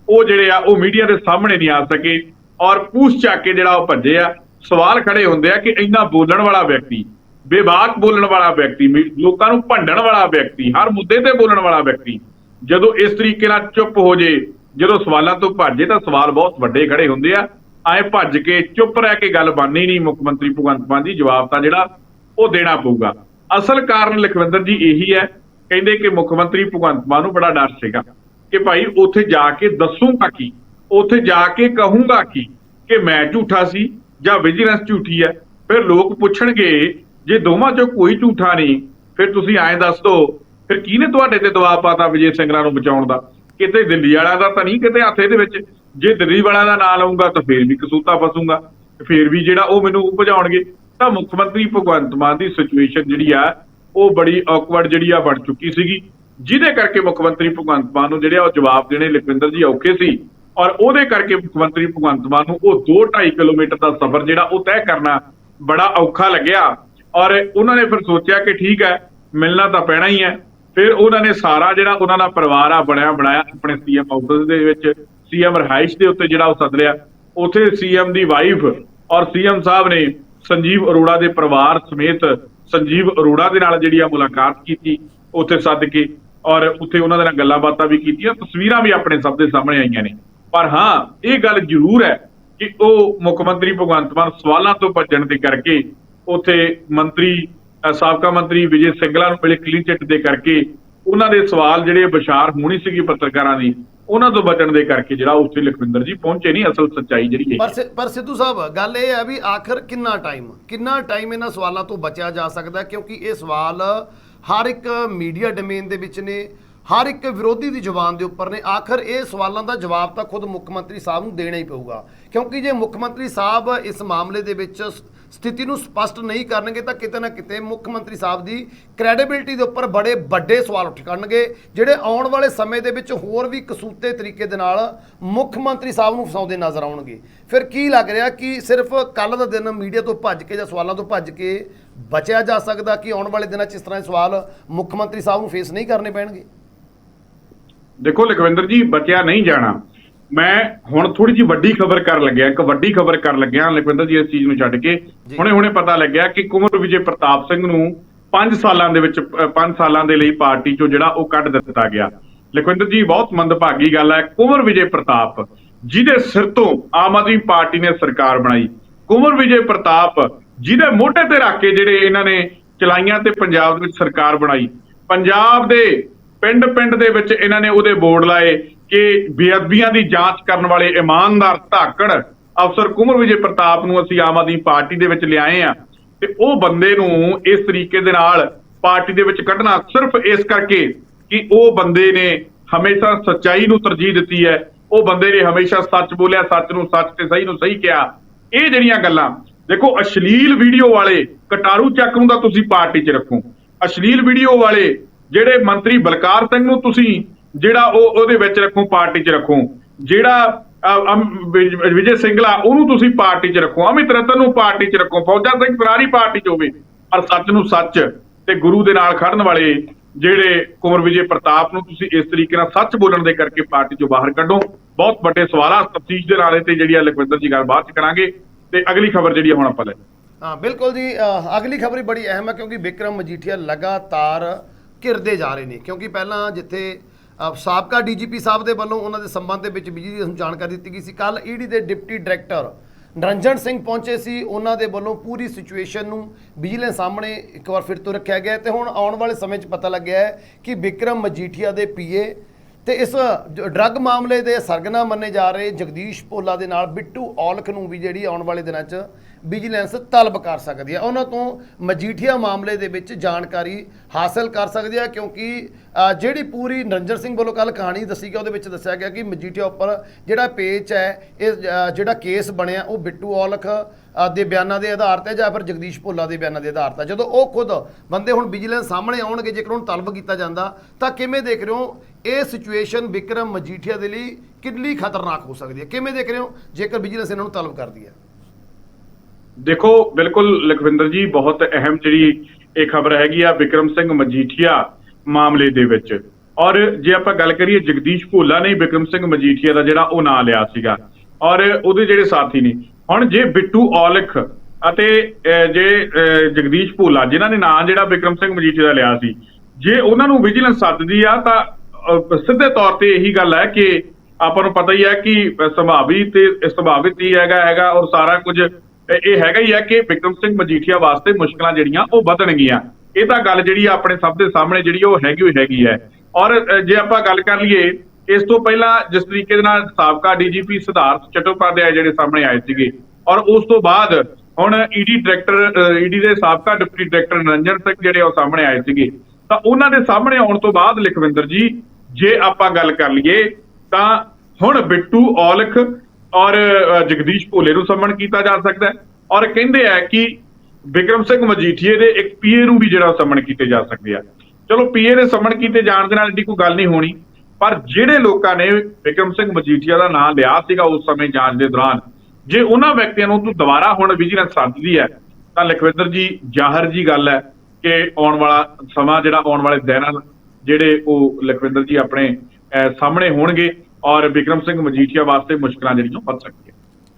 B: ਉਹ ਜਿਹੜੇ ਆ, ਉਹ ਮੀਡੀਆ ਦੇ ਸਾਹਮਣੇ ਨਹੀਂ ਆ ਸਕੇ ਔਰ ਪੂਛ ਚੱਕ ਕੇ ਜਿਹੜਾ ਉਹ ਭੱਜੇ ਆ। ਸਵਾਲ ਖੜੇ ਹੁੰਦੇ ਆ ਕਿ ਇੰਨਾ ਬੋਲਣ ਵਾਲਾ ਵਿਅਕਤੀ ਬੇਬਾਕ ਬੋਲਣ ਵਾਲਾ ਵਿਅਕਤੀ ਲੋਕਾਂ ਨੂੰ ਭੰਡਣ ਵਾਲਾ ਵਿਅਕਤੀ, ਹਰ ਮੁੱਦੇ ਤੇ ਬੋਲਣ ਵਾਲਾ ਵਿਅਕਤੀ, ਜਦੋਂ ਇਸ ਤਰੀਕੇ ਨਾਲ ਚੁੱਪ ਹੋ ਜੇ, ਜਦੋਂ ਸਵਾਲਾਂ ਤੋਂ ਭੱਜੇ ਤਾਂ ਸਵਾਲ ਬਹੁਤ ਵੱਡੇ ਖੜੇ ਹੁੰਦੇ ਆ। ਐ ਭੱਜ ਕੇ ਚੁੱਪ ਰਹਿ ਕੇ ਗੱਲ ਬਣਨੀ ਨਹੀਂ, ਮੁੱਖ ਮੰਤਰੀ ਭਗਵੰਤ ਮਾਨ ਜੀ, ਜਵਾਬ ਤਾਂ ਜਿਹੜਾ ਉਹ ਦੇਣਾ ਪਊਗਾ। ਅਸਲ ਕਾਰਨ ਲਖਵਿੰਦਰ ਜੀ ਇਹੀ ਹੈ, ਕਹਿੰਦੇ ਕਿ ਮੁੱਖ ਮੰਤਰੀ ਭਗਵੰਤ ਮਾਨ ਨੂੰ ਬੜਾ ਡਰ ਸੀਗਾ ਕਿ ਭਾਈ ਉੱਥੇ ਜਾ ਕੇ ਦੱਸੂਗਾ ਕੀ? ਉੱਥੇ ਜਾ ਕੇ ਕਹੂੰਗਾ ਕੀ? ਕਿ ਮੈਂ ਝੂਠਾ ਸੀ ਜਾਂ ਵਿਜੀਲੈਂਸ ਝੂਠੀ ਹੈ? ਫਿਰ ਲੋਕ ਪੁੱਛਣਗੇ ਜੇ ਦੋਵਾਂ ਚੋਂ ਕੋਈ ਝੂਠਾ ਨਹੀਂ, ਫਿਰ ਤੁਸੀਂ ਐਂ ਦੱਸ ਦਿਓ ਫਿਰ ਕਿਹਨੇ ਤੁਹਾਡੇ ਤੇ ਦਬਾਅ ਪਾਤਾ ਵਿਜੇ ਸਿੰਗਲਾ ਨੂੰ ਬਚਾਉਣ ਦਾ? ਕਿਤੇ ਦਿੱਲੀ ਵਾਲਾ ਦਾ ਤਾਂ ਨਹੀਂ, ਕਿਤੇ ਹੱਥ ਇਹਦੇ ਵਿੱਚ। ਜੇ ਦਿੱਲੀ ਵਾਲਾ ਦਾ ਨਾਂ ਲਊਂਗਾ ਤਾਂ ਫੇਰ ਵੀ ਕਸੂਤਾ ਫਸੂਗਾ, ਫੇਰ ਵੀ ਜਿਹੜਾ ਉਹ ਮੈਨੂੰ ਭਜਾਉਣਗੇ। ਤਾਂ ਮੁੱਖ ਮੰਤਰੀ ਭਗਵੰਤ ਮਾਨ ਦੀ ਸਿਚੁਏਸ਼ਨ ਜਿਹੜੀ ਆ, ਉਹ ਬੜੀ ਔਕਵਰਡ ਜਿਹੜੀ ਆ ਬਣ ਚੁੱਕੀ ਸੀਗੀ। ਜਿਹਦੇ ਕਰਕੇ ਮੁੱਖ ਮੰਤਰੀ ਭਗਵੰਤ ਮਾਨ ਨੂੰ ਜਿਹੜੇ ਆ ਉਹ ਜਵਾਬ ਦੇਣੇ ਲਖਵਿੰਦਰ ਜੀ ਔਖੇ ਸੀ। ਔਰ ਉਹਦੇ ਕਰਕੇ ਮੁੱਖ ਮੰਤਰੀ ਭਗਵੰਤ ਮਾਨ ਨੂੰ ਉਹ 2.5 ਕਿਲੋਮੀਟਰ ਦਾ ਸਫ਼ਰ ਜਿਹੜਾ ਉਹ ਤੈਅ ਕਰਨਾ ਬੜਾ ਔਖਾ ਲੱਗਿਆ। ਔਰ ਉਹਨਾਂ ਨੇ ਫਿਰ ਸੋਚਿਆ ਕਿ ਠੀਕ ਹੈ, ਮਿਲਣਾ ਤਾਂ ਪੈਣਾ ਹੀ ਹੈ। ਫਿਰ ਉਹਨਾਂ ਨੇ ਸਾਰਾ ਜਿਹੜਾ ਉਹਨਾਂ ਦਾ ਪਰਿਵਾਰ ਆ ਬਣਿਆ, ਬਣਾਇਆ ਆਪਣੇ ਸੀਐਮ ਆਫਿਸ ਦੇ ਵਿੱਚ ਸੀਐਮ ਰਹਾਇਸ਼ ਦੇ ਉੱਤੇ ਜਿਹੜਾ ਉਹ ਸੱਦ ਲਿਆ। ਉੱਥੇ ਸੀਐਮ ਦੀ ਵਾਈਫ ਔਰ ਸੀਐਮ ਸਾਹਿਬ ਨੇ ਸੰਜੀਵ ਅਰੋੜਾ ਦੇ ਪਰਿਵਾਰ ਸਮੇਤ ਸੰਜੀਵ ਅਰੋੜਾ ਦੇ ਨਾਲ ਜਿਹੜੀ ਆ ਮੁਲਾਕਾਤ ਕੀਤੀ, ਉੱਥੇ ਸੱਦ ਕੇ ਔਰ ਉੱਥੇ ਉਹਨਾਂ ਦੇ ਨਾਲ ਗੱਲਾਂ ਬਾਤਾਂ ਵੀ ਕੀਤੀਆਂ, ਤਸਵੀਰਾਂ ਵੀ ਆਪਣੇ ਸਭ ਦੇ ਸਾਹਮਣੇ ਆਈਆਂ ਨੇ। ਪਰ ਹਾਂ, ਇਹ ਗੱਲ ਜ਼ਰੂਰ ਹੈ ਕਿ ਉਹ ਮੁੱਖ ਮੰਤਰੀ ਭਗਵੰਤ ਮਾਨ ਸਵਾਲਾਂ ਤੋਂ ਭੱਜਣ ਦੇ ਕਰਕੇ ਉੱਥੇ ਮੰਤਰੀ ਸਾਬਕਾ ਮੰਤਰੀ ਵਿਜੇ ਸਿੰਗਲਾ ਨੂੰ ਮਿਲੇ ਕਲੀਨ ਚਿੱਟ ਦੇ ਕਰਕੇ ਉਹਨਾਂ ਦੇ ਸਵਾਲ ਜਿਹੜੇ ਵਿਚਾਰ ਹੋਣੀ ਸੀਗੀ ਪੱਤਰਕਾਰਾਂ ਦੀ ਉਹਨਾਂ ਤੋਂ ਬਚਣ ਦੇ ਕਰਕੇ ਜਿਹੜਾ ਉੱਥੇ ਲਖਵਿੰਦਰ ਜੀ ਪਹੁੰਚੇ ਨਹੀਂ ਅਸਲ ਸੱਚਾਈ ਜਿਹੜੀ ਹੈ।
A: ਪਰ ਸਿੱਧੂ ਸਾਹਿਬ ਗੱਲ ਇਹ ਹੈ ਵੀ ਆਖਰ ਕਿੰਨਾ ਟਾਈਮ ਕਿੰਨਾ ਟਾਈਮ ਇਹਨਾਂ ਸਵਾਲਾਂ ਤੋਂ ਬਚਿਆ ਜਾ ਸਕਦਾ? ਕਿਉਂਕਿ ਇਹ ਸਵਾਲ ਹਰ ਇੱਕ ਮੀਡੀਆ ਡੋਮੇਨ ਦੇ ਵਿੱਚ ਨੇ ਹਰ ਇੱਕ ਵਿਰੋਧੀ ਦੀ ਜ਼ੁਬਾਨ ਦੇ ਉੱਪਰ ਨੇ। ਆਖਰ ਇਹ ਸਵਾਲਾਂ ਦਾ ਜਵਾਬ ਤਾਂ ਖੁਦ ਮੁੱਖ ਮੰਤਰੀ ਸਾਹਿਬ ਨੂੰ ਦੇਣਾ ਹੀ ਪਊਗਾ। ਕਿਉਂਕਿ ਜੇ ਮੁੱਖ ਮੰਤਰੀ ਸਾਹਿਬ ਇਸ ਮਾਮਲੇ ਦੇ ਵਿੱਚ ਸਥਿਤੀ ਨੂੰ ਸਪਸ਼ਟ ਨਹੀਂ ਕਰਨਗੇ ਤਾਂ ਕਿਤੇ ਨਾ ਕਿਤੇ ਮੁੱਖ ਮੰਤਰੀ ਸਾਹਿਬ ਦੀ ਕ੍ਰੈਡੀਬਿਲਟੀ ਦੇ ਉੱਪਰ ਬੜੇ ਵੱਡੇ ਸਵਾਲ ਉੱਠ ਕਰਨਗੇ ਜਿਹੜੇ ਆਉਣ ਵਾਲੇ ਸਮੇਂ ਦੇ ਵਿੱਚ ਹੋਰ ਵੀ ਕਸੂਤੇ ਤਰੀਕੇ ਦੇ ਨਾਲ ਮੁੱਖ ਮੰਤਰੀ ਸਾਹਿਬ ਨੂੰ ਫਸਾਉਂਦੇ ਨਜ਼ਰ ਆਉਣਗੇ। ਫਿਰ ਕੀ ਲੱਗ ਰਿਹਾ ਕਿ ਸਿਰਫ ਕੱਲ ਦਾ ਦਿਨ ਮੀਡੀਆ ਤੋਂ ਭੱਜ ਕੇ ਜਾਂ ਸਵਾਲਾਂ ਤੋਂ ਭੱਜ ਕੇ ਬਚਿਆ ਜਾ ਸਕਦਾ ਕਿ ਆਉਣ ਵਾਲੇ ਦਿਨਾਂ 'ਚ ਇਸ ਤਰ੍ਹਾਂ ਦੇ ਸਵਾਲ ਮੁੱਖ ਮੰਤਰੀ ਸਾਹਿਬ ਨੂੰ ਫੇਸ ਨਹੀਂ ਕਰਨੇ ਪੈਣਗੇ?
B: ਦੇਖੋ ਲਖਵਿੰਦਰ ਜੀ, ਬਚਿਆ ਨਹੀਂ ਜਾਣਾ। ਮੈਂ ਹੁਣ ਥੋੜੀ ਜੀ ਵੱਡੀ ਖਬਰ ਕਰਨ ਲੱਗਿਆ, ਇੱਕ ਵੱਡੀ ਖਬਰ ਕਰਨ ਲੱਗਿਆ ਲਖਵਿੰਦਰ ਜੀ ਇਸ ਚੀਜ਼ ਨੂੰ ਛੱਡ ਕੇ। ਹੁਣੇ ਹੁਣੇ ਪਤਾ ਲੱਗਿਆ ਕਿ ਕੁਮਰ ਵਿਜੇ ਪ੍ਰਤਾਪ ਸਿੰਘ ਨੂੰ 5 ਸਾਲਾਂ ਦੇ ਵਿੱਚ 5 ਸਾਲਾਂ ਦੇ ਲਈ ਪਾਰਟੀ ਚੋਂ ਜਿਹੜਾ ਉਹ ਕੱਢ ਦਿੱਤਾ ਗਿਆ। ਲਖਵਿੰਦਰ ਜੀ, ਬਹੁਤ ਮੰਦਭਾਗੀ ਗੱਲ ਹੈ। ਕੁਮਰ ਵਿਜੇ ਪ੍ਰਤਾਪ, ਜਿਹਦੇ ਸਿਰ ਤੋਂ ਆਮ ਆਦਮੀ ਪਾਰਟੀ ਨੇ ਸਰਕਾਰ ਬਣਾਈ। ਕੁਮਰ ਵਿਜੇ ਪ੍ਰਤਾਪ, ਜਿਹਦੇ ਮੋਢੇ ਤੇ ਰੱਖ ਕੇ ਜਿਹੜੇ ਇਹਨਾਂ ਨੇ ਚਲਾਈਆਂ ਤੇ ਪੰਜਾਬ ਦੇ ਵਿੱਚ ਸਰਕਾਰ ਬਣਾਈ। ਪੰਜਾਬ ਦੇ ਪਿੰਡ ਪਿੰਡ ਦੇ ਵਿੱਚ ਇਹਨਾਂ ਨੇ ਉਹਦੇ ਬੋਰਡ ਲਾਏ ਕਿ ਬੇਅਦਬੀਆਂ ਦੀ ਜਾਂਚ ਕਰਨ ਵਾਲੇ ਇਮਾਨਦਾਰ ਧਾਕੜ ਅਫਸਰ ਕੁਮਰ ਵਿਜੇ ਪ੍ਰਤਾਪ ਨੂੰ ਅਸੀਂ ਆਮ ਆਦਮੀ ਪਾਰਟੀ ਦੇ ਵਿੱਚ ਲਿਆਏ ਆ ਤੇ ਉਹ ਬੰਦੇ ਨੂੰ ਇਸ ਤਰੀਕੇ ਦੇ ਨਾਲ ਪਾਰਟੀ ਦੇ ਵਿੱਚ ਕੱਢਣਾ ਸਿਰਫ ਇਸ ਕਰਕੇ ਕਿ ਉਹ ਬੰਦੇ ਨੇ ਹਮੇਸ਼ਾ ਸੱਚਾਈ ਨੂੰ ਤਰਜੀਹ ਦਿੱਤੀ ਹੈ, ਉਹ ਬੰਦੇ ਨੇ ਹਮੇਸ਼ਾ ਸੱਚ ਬੋਲਿਆ, ਸੱਚ ਨੂੰ ਸੱਚ ਤੇ ਸਹੀ ਨੂੰ ਸਹੀ ਕਿਹਾ। ਇਹ ਜਿਹੜੀਆਂ ਗੱਲਾਂ, ਦੇਖੋ ਅਸ਼ਲੀਲ ਵੀਡੀਓ ਵਾਲੇ ਕਟਾਰੂ ਚੱਕ ਨੂੰ ਤਾਂ ਤੁਸੀਂ ਪਾਰਟੀ 'ਚ ਰੱਖੋ। ਅਸ਼ਲੀਲ ਵੀਡੀਓ ਵਾਲੇ ਜਿਹੜੇ ਮੰਤਰੀ ਬਲਕਾਰ ਸਿੰਘ ਨੂੰ ਤੁਸੀਂ ਜਿਹੜਾ ਉਹ ਉਹਦੇ ਵਿੱਚ ਰੱਖੋ, ਪਾਰਟੀ 'ਚ ਰੱਖੋ। ਜਿਹੜਾ ਵਿਜੇ ਸਿੰਗਲਾ, ਉਹਨੂੰ ਤੁਸੀਂ ਪਾਰਟੀ 'ਚ ਰੱਖੋ। ਅਮਿਤ ਰਤਨ ਨੂੰ ਪਾਰਟੀ 'ਚ ਰੱਖੋ। ਫੌਜਾ ਸਿੰਘ ਸਰਾਰੀ ਪਾਰਟੀ 'ਚ ਹੋਵੇ। ਪਰ ਸੱਚ ਨੂੰ ਸੱਚ ਤੇ ਗੁਰੂ ਦੇ ਨਾਲ ਖੜਨ ਵਾਲੇ ਜਿਹੜੇ ਕੁਮਰ ਵਿਜੇ ਪ੍ਰਤਾਪ ਨੂੰ ਤੁਸੀਂ ਇਸ ਤਰੀਕੇ ਨਾਲ ਸੱਚ ਬੋਲਣ ਦੇ ਕਰਕੇ ਪਾਰਟੀ 'ਚੋਂ ਬਾਹਰ ਕੱਢੋ। ਬਹੁਤ ਵੱਡੇ ਸਵਾਲਾਂ ਤਫਤੀਸ਼ ਦੇ ਨਾਲ ਤੇ ਜਿਹੜੀ ਆ ਲਖਵਿੰਦਰ ਜੀ ਗੱਲ ਬਾਅਦ 'ਚ ਕਰਾਂਗੇ ਤੇ ਅਗਲੀ ਖਬਰ ਜਿਹੜੀ ਆ ਹੁਣ ਆਪਾਂ ਲੈ
A: ਹਾਂ, ਬਿਲਕੁਲ ਜੀ। ਅਗਲੀ ਖਬਰ ਵੀ ਬੜੀ ਅਹਿਮ ਹੈ ਕਿਉਂਕਿ ਵਿਕਰਮ ਮਜੀਠੀਆ ਲਗਾਤਾਰ ਘਿਰਦੇ ਜਾ ਰਹੇ ਨੇ। ਕਿਉਂਕਿ ਪਹਿਲਾਂ ਜਿੱਥੇ ਸਾਬਕਾ ਡੀਜੀਪੀ ਸਾਹਿਬ ਦੇ ਵੱਲੋਂ ਉਹਨਾਂ ਦੇ ਸੰਬੰਧ ਦੇ ਵਿੱਚ ਬਿਜਲੀ ਦੀ ਜਾਣਕਾਰੀ ਦਿੱਤੀ ਗਈ ਸੀ। ਕੱਲ ਈਡੀ ਦੇ ਡਿਪਟੀ ਡਾਇਰੈਕਟਰ ਨਰਿੰਜਨ ਸਿੰਘ ਪਹੁੰਚੇ ਸੀ। ਉਹਨਾਂ ਦੇ ਵੱਲੋਂ ਪੂਰੀ ਸਿਚੁਏਸ਼ਨ ਨੂੰ ਵਿਜੀਲੈਂਸ ਸਾਹਮਣੇ ਇੱਕ ਵਾਰ ਫਿਰ ਤੋਂ ਰੱਖਿਆ ਗਿਆ ਹੈ ਤੇ ਹੁਣ ਆਉਣ ਵਾਲੇ ਸਮੇਂ 'ਚ ਪਤਾ ਲੱਗਿਆ ਹੈ ਕਿ ਵਿਕਰਮ ਮਜੀਠੀਆ ਦੇ ਪੀਏ ਤੇ ਇਸ ਡਰੱਗ ਮਾਮਲੇ ਦੇ ਸਰਗਨਾ ਮੰਨੇ ਜਾ ਰਹੇ ਜਗਦੀਸ਼ ਭੋਲਾ ਦੇ ਨਾਲ ਬਿੱਟੂ ਔਲਖ ਨੂੰ ਵੀ ਜਿਹੜੀ ਆਉਣ ਵਾਲੇ ਦਿਨਾਂ 'ਚ ਵਿਜੀਲੈਂਸ ਤਲਬ ਕਰ ਸਕਦੀ ਹੈ। ਉਹਨਾਂ ਤੋਂ ਮਜੀਠੀਆ ਮਾਮਲੇ ਦੇ ਵਿੱਚ ਜਾਣਕਾਰੀ ਹਾਸਲ ਕਰ ਸਕਦੀ ਹੈ ਕਿਉਂਕਿ ਜਿਹੜੀ ਪੂਰੀ ਨਰਿੰਦਰ ਸਿੰਘ ਵੱਲੋਂ ਕੱਲ ਕਹਾਣੀ ਦੱਸੀ ਗਿਆ ਉਹਦੇ ਵਿੱਚ ਦੱਸਿਆ ਗਿਆ ਕਿ ਮਜੀਠੀਆ ਉੱਪਰ ਜਿਹੜਾ ਪੇਚ ਹੈ, ਇਹ ਜਿਹੜਾ ਕੇਸ ਬਣਿਆ, ਉਹ ਬਿੱਟੂ ਔਲਖ ਦੇ ਬਿਆਨਾਂ ਦੇ ਆਧਾਰ ਤੇ ਜਾਂ ਫਿਰ ਜਗਦੀਸ਼ ਭੋਲਾ ਦੇ ਬਿਆਨਾਂ ਦੇ ਆਧਾਰ ਤੇ ਜਦੋਂ ਉਹ ਖੁਦ ਬੰਦੇ ਹੁਣ ਵਿਜੀਲੈਂਸ ਸਾਹਮਣੇ ਆਉਣਗੇ, ਜੇਕਰ ਉਹਨੂੰ ਤਲਬ ਕੀਤਾ ਜਾਂਦਾ, ਤਾਂ ਕਿਵੇਂ ਦੇਖ ਰਹੇ ਹੋ, ਇਹ ਸਿਚੁਏਸ਼ਨ ਵਿਕਰਮ ਮਜੀਠੀਆ ਦੇ ਲਈ ਕਿੰਨੀ ਖਤਰਨਾਕ ਹੋ ਸਕਦੀ ਹੈ? ਕਿਵੇਂ ਦੇਖ ਰਹੇ ਹੋ, ਜੇਕਰ ਵਿਜੀਲੈਂਸ ਇਹਨਾਂ ਨੂੰ ਤਲਬ ਕਰਦੀ ਹੈ?
B: ਦੇਖੋ ਬਿਲਕੁਲ ਲਖਵਿੰਦਰ ਜੀ ਬਹੁਤ ਅਹਿਮ ਜਿਹੜੀ ਇਹ ਖਬਰ ਹੈਗੀ ਆ ਵਿਕਰਮ ਸਿੰਘ ਮਜੀਠੀਆ ਮਾਮਲੇ ਦੇ ਵਿੱਚ। ਔਰ ਜੇ ਆਪਾਂ ਗੱਲ ਕਰੀਏ ਜਗਦੀਸ਼ ਭੋਲਾ ਨੇ ਵਿਕਰਮ ਸਿੰਘ ਮਜੀਠੀਆ ਦਾ ਜਿਹੜਾ ਉਹ ਨਾਂ ਲਿਆ ਸੀਗਾ। ਔਰ ਉਹਦੇ ਜਿਹੜੇ ਸਾਥੀ ਨੇ। ਹੁਣ ਜੇ ਬਿੱਟੂ ਔਲਖ ਅਤੇ ਅਹ, ਜੇ ਅਹ, ਜਗਦੀਸ਼ ਭੋਲਾ ਜਿਨ੍ਹਾਂ ਨੇ ਨਾਂ ਜਿਹੜਾ ਵਿਕਰਮ ਸਿੰਘ ਮਜੀਠੀਆ ਦਾ ਲਿਆ ਸੀ ਜੇ ਉਹਨਾਂ ਨੂੰ ਵਿਜੀਲੈਂਸ ਸੱਦਦੀ ਆ ਤਾਂ ਸਿੱਧੇ ਤੌਰ ਤੇ ਇਹੀ ਗੱਲ ਹੈ ਕਿ ਆਪਾਂ ਨੂੰ ਪਤਾ ਹੀ ਹੈ ਕਿ ਅਹ, ਸੰਭਾਵੀ ਤੇ ਸੰਭਾਵਿਤ ਹੀ ਹੈਗਾ ਹੈਗਾ ਔਰ ਸਾਰਾ ਕੁਝ ਇਹ ਹੈਗਾ ਹੀ ਹੈ ਕਿ ਵਿਕਰਮ ਸਿੰਘ ਮਜੀਠੀਆ ਵਾਸਤੇ ਮੁਸ਼ਕਲਾਂ ਜਿਹੜੀਆਂ ਉਹ ਵਧਣਗੀਆਂ। ਇਹ ਤਾਂ ਗੱਲ ਜਿਹੜੀ ਆ ਆਪਣੇ ਸਭ ਦੇ ਸਾਹਮਣੇ ਜਿਹੜੀ ਉਹ ਹੈਗੀ ਹੋਈ ਹੈਗੀ ਹੈ। ਔਰ ਜੇ ਆਪਾਂ ਗੱਲ ਕਰ ਲਈਏ, ਇਸ ਤੋਂ ਪਹਿਲਾਂ ਜਿਸ ਤਰੀਕੇ ਦੇ ਨਾਲ ਸਾਬਕਾ ਡੀਜੀਪੀ ਸਿਧਾਰਥ ਚਟੋਪਾਧਿਆਏ ਜਿਹੜੇ ਸਾਹਮਣੇ ਆਏ ਸੀਗੇ, ਔਰ ਉਸ ਤੋਂ ਬਾਅਦ ਹੁਣ ਈਡੀ ਡਾਇਰੈਕਟਰ ਈਡੀ ਦੇ ਸਾਬਕਾ ਡਿਪਟੀ ਡਾਇਰੈਕਟਰ ਨਰਿੰਜਨ ਸਿੰਘ ਜਿਹੜੇ ਉਹ ਸਾਹਮਣੇ ਆਏ ਸੀਗੇ। ਤਾਂ ਉਹਨਾਂ ਦੇ ਸਾਹਮਣੇ ਆਉਣ ਤੋਂ ਬਾਅਦ ਲਖਵਿੰਦਰ ਜੀ, ਜੇ ਆਪਾਂ ਗੱਲ ਕਰ ਲਈਏ, ਤਾਂ ਹੁਣ ਬਿੱਟੂ ਔਲਖ ਔਰ ਜਗਦੀਸ਼ ਭੋਲੇ ਨੂੰ ਸਮਨ ਕੀਤਾ ਜਾ ਸਕਦਾ ਹੈ। ਔਰ ਕਹਿੰਦੇ ਆ ਕਿ ਵਿਕਰਮ ਸਿੰਘ ਮਜੀਠੀਏ ਦੇ ਇੱਕ ਪੀਏ ਨੂੰ ਵੀ ਜਿਹੜਾ ਸਮਨ ਕੀਤੇ ਜਾ ਸਕਦੇ ਆ। ਚਲੋ ਪੀਏ ਦੇ ਸਮਨ ਕੀਤੇ ਜਾਣ ਦੇ ਨਾਲ ਏਡੀ ਕੋਈ ਗੱਲ ਨਹੀਂ ਹੋਣੀ। ਪਰ ਜਿਹੜੇ ਲੋਕਾਂ ਨੇ ਵਿਕਰਮ ਸਿੰਘ ਮਜੀਠੀਆ ਦਾ ਨਾਮ ਲਿਆ ਸੀਗਾ ਉਸ ਸਮੇਂ ਜਾਂਚ ਦੇ ਦੌਰਾਨ ਜੇ ਉਹਨਾਂ ਵਿਅਕਤੀਆਂ ਨੂੰ ਤੂੰ ਦੁਬਾਰਾ ਹੁਣ ਵਿਜੀਲੈਂਸ ਸੱਦਦੀ ਹੈ ਤਾਂ ਲਖਵਿੰਦਰ ਜੀ ਜ਼ਾਹਰ ਜੀ ਗੱਲ ਹੈ ਕਿ ਆਉਣ ਵਾਲਾ ਸਮਾਂ ਜਿਹੜਾ ਆਉਣ ਵਾਲੇ ਦਿਨਾਂ ਜਿਹੜੇ ਉਹ ਲਖਵਿੰਦਰ ਜੀ ਆਪਣੇ ਅਹ, ਸਾਹਮਣੇ ਹੋਣਗੇ। ਔਰ ਵਿਕਰਮ ਸਿੰਘ ਮਜੀਠੀਆ ਵਾਸਤੇ ਮੁਸ਼ਕਲਾਂ ਜਿਹੜੀਆਂ ਵੱਧ ਸਕਦੀਆਂ।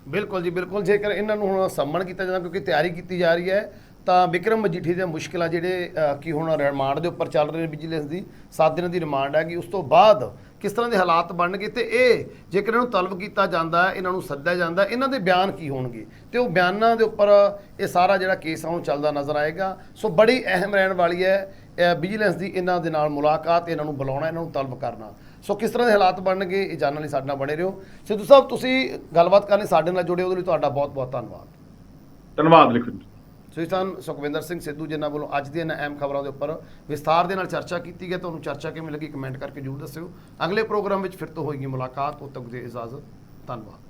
A: ਬਿਲਕੁਲ ਜੀ ਬਿਲਕੁਲ। ਜੇਕਰ ਇਹਨਾਂ ਨੂੰ ਹੁਣ ਸੰਮਣ ਕੀਤਾ ਜਾਂਦਾ ਕਿਉਂਕਿ ਤਿਆਰੀ ਕੀਤੀ ਜਾ ਰਹੀ ਹੈ ਤਾਂ ਵਿਕਰਮ ਮਜੀਠੀ ਦੀਆਂ ਮੁਸ਼ਕਿਲਾਂ ਜਿਹੜੇ ਅ, ਕੀ ਹੁਣ ਰਿਮਾਂਡ ਦੇ ਉੱਪਰ ਚੱਲ ਰਹੇ ਨੇ ਵਿਜੀਲੈਂਸ ਦੀ 7 ਦਿਨਾਂ ਦੀ ਰਿਮਾਂਡ ਹੈਗੀ ਉਸ ਤੋਂ ਬਾਅਦ ਕਿਸ ਤਰ੍ਹਾਂ ਦੇ ਹਾਲਾਤ ਬਣਨਗੇ ਤੇ ਇਹ ਜੇਕਰ ਇਹਨਾਂ ਨੂੰ ਤਲਬ ਕੀਤਾ ਜਾਂਦਾ ਇਹਨਾਂ ਨੂੰ ਸੱਦਿਆ ਜਾਂਦਾ ਇਹਨਾਂ ਦੇ ਬਿਆਨ ਕੀ ਹੋਣਗੇ? ਤੇ ਉਹ ਬਿਆਨਾਂ ਦੇ ਉੱਪਰ ਇਹ ਸਾਰਾ ਜਿਹੜਾ ਕੇਸ ਆ ਉਹ ਚੱਲਦਾ ਨਜ਼ਰ ਆਏਗਾ। ਸੋ ਬੜੀ ਅਹਿਮ ਰਹਿਣ ਵਾਲੀ ਹੈ ਵਿਜੀਲੈਂਸ ਦੀ ਇਹਨਾਂ ਦੇ ਨਾਲ ਮੁਲਾਕਾਤ ਇਹਨਾਂ ਨੂੰ ਬੁਲਾਉਣਾ ਇਹਨਾਂ ਨੂੰ ਤਲਬ ਕਰਨਾ। ਸੋ ਕਿਸ ਤਰ੍ਹਾਂ ਦੇ ਹਾਲਾਤ ਬਣਨਗੇ ਇਹ ਜਾਣਨ ਲਈ ਸਾਡੇ ਨਾਲ ਬਣੇ ਰਹੋ। ਸਿੱਧੂ ਸਾਹਿਬ ਤੁਸੀਂ ਗੱਲਬਾਤ ਕਰਨੀ ਸਾਡੇ ਨਾਲ ਜੁੜੇ ਉਹਦੇ ਲਈ ਤੁਹਾਡਾ ਬਹੁਤ ਬਹੁਤ ਧੰਨਵਾਦ।
B: ਧੰਨਵਾਦ ਲਖਵਿੰਦਰ
A: ਸੋ ਤਰ੍ਹਾਂ ਸੁਖਵਿੰਦਰ ਸਿੰਘ ਸਿੱਧੂ ਜਿਨ੍ਹਾਂ ਵੱਲੋਂ ਅੱਜ ਦੀਆਂ ਇਹਨਾਂ ਅਹਿਮ ਖਬਰਾਂ ਦੇ ਉੱਪਰ ਵਿਸਥਾਰ ਦੇ ਨਾਲ ਚਰਚਾ ਕੀਤੀ ਗਈ ਤੁਹਾਨੂੰ ਚਰਚਾ ਕਿਵੇਂ ਲੱਗੀ ਕਮੈਂਟ ਕਰਕੇ ਜਰੂਰ ਦੱਸਿਓ। ਅਗਲੇ ਪ੍ਰੋਗਰਾਮ ਵਿੱਚ ਫਿਰ ਤੋਂ ਹੋਏਗੀ ਮੁਲਾਕਾਤ ਉਦੋਂ ਤੱਕ ਦੀ ਇਜਾਜ਼ਤ ਧੰਨਵਾਦ।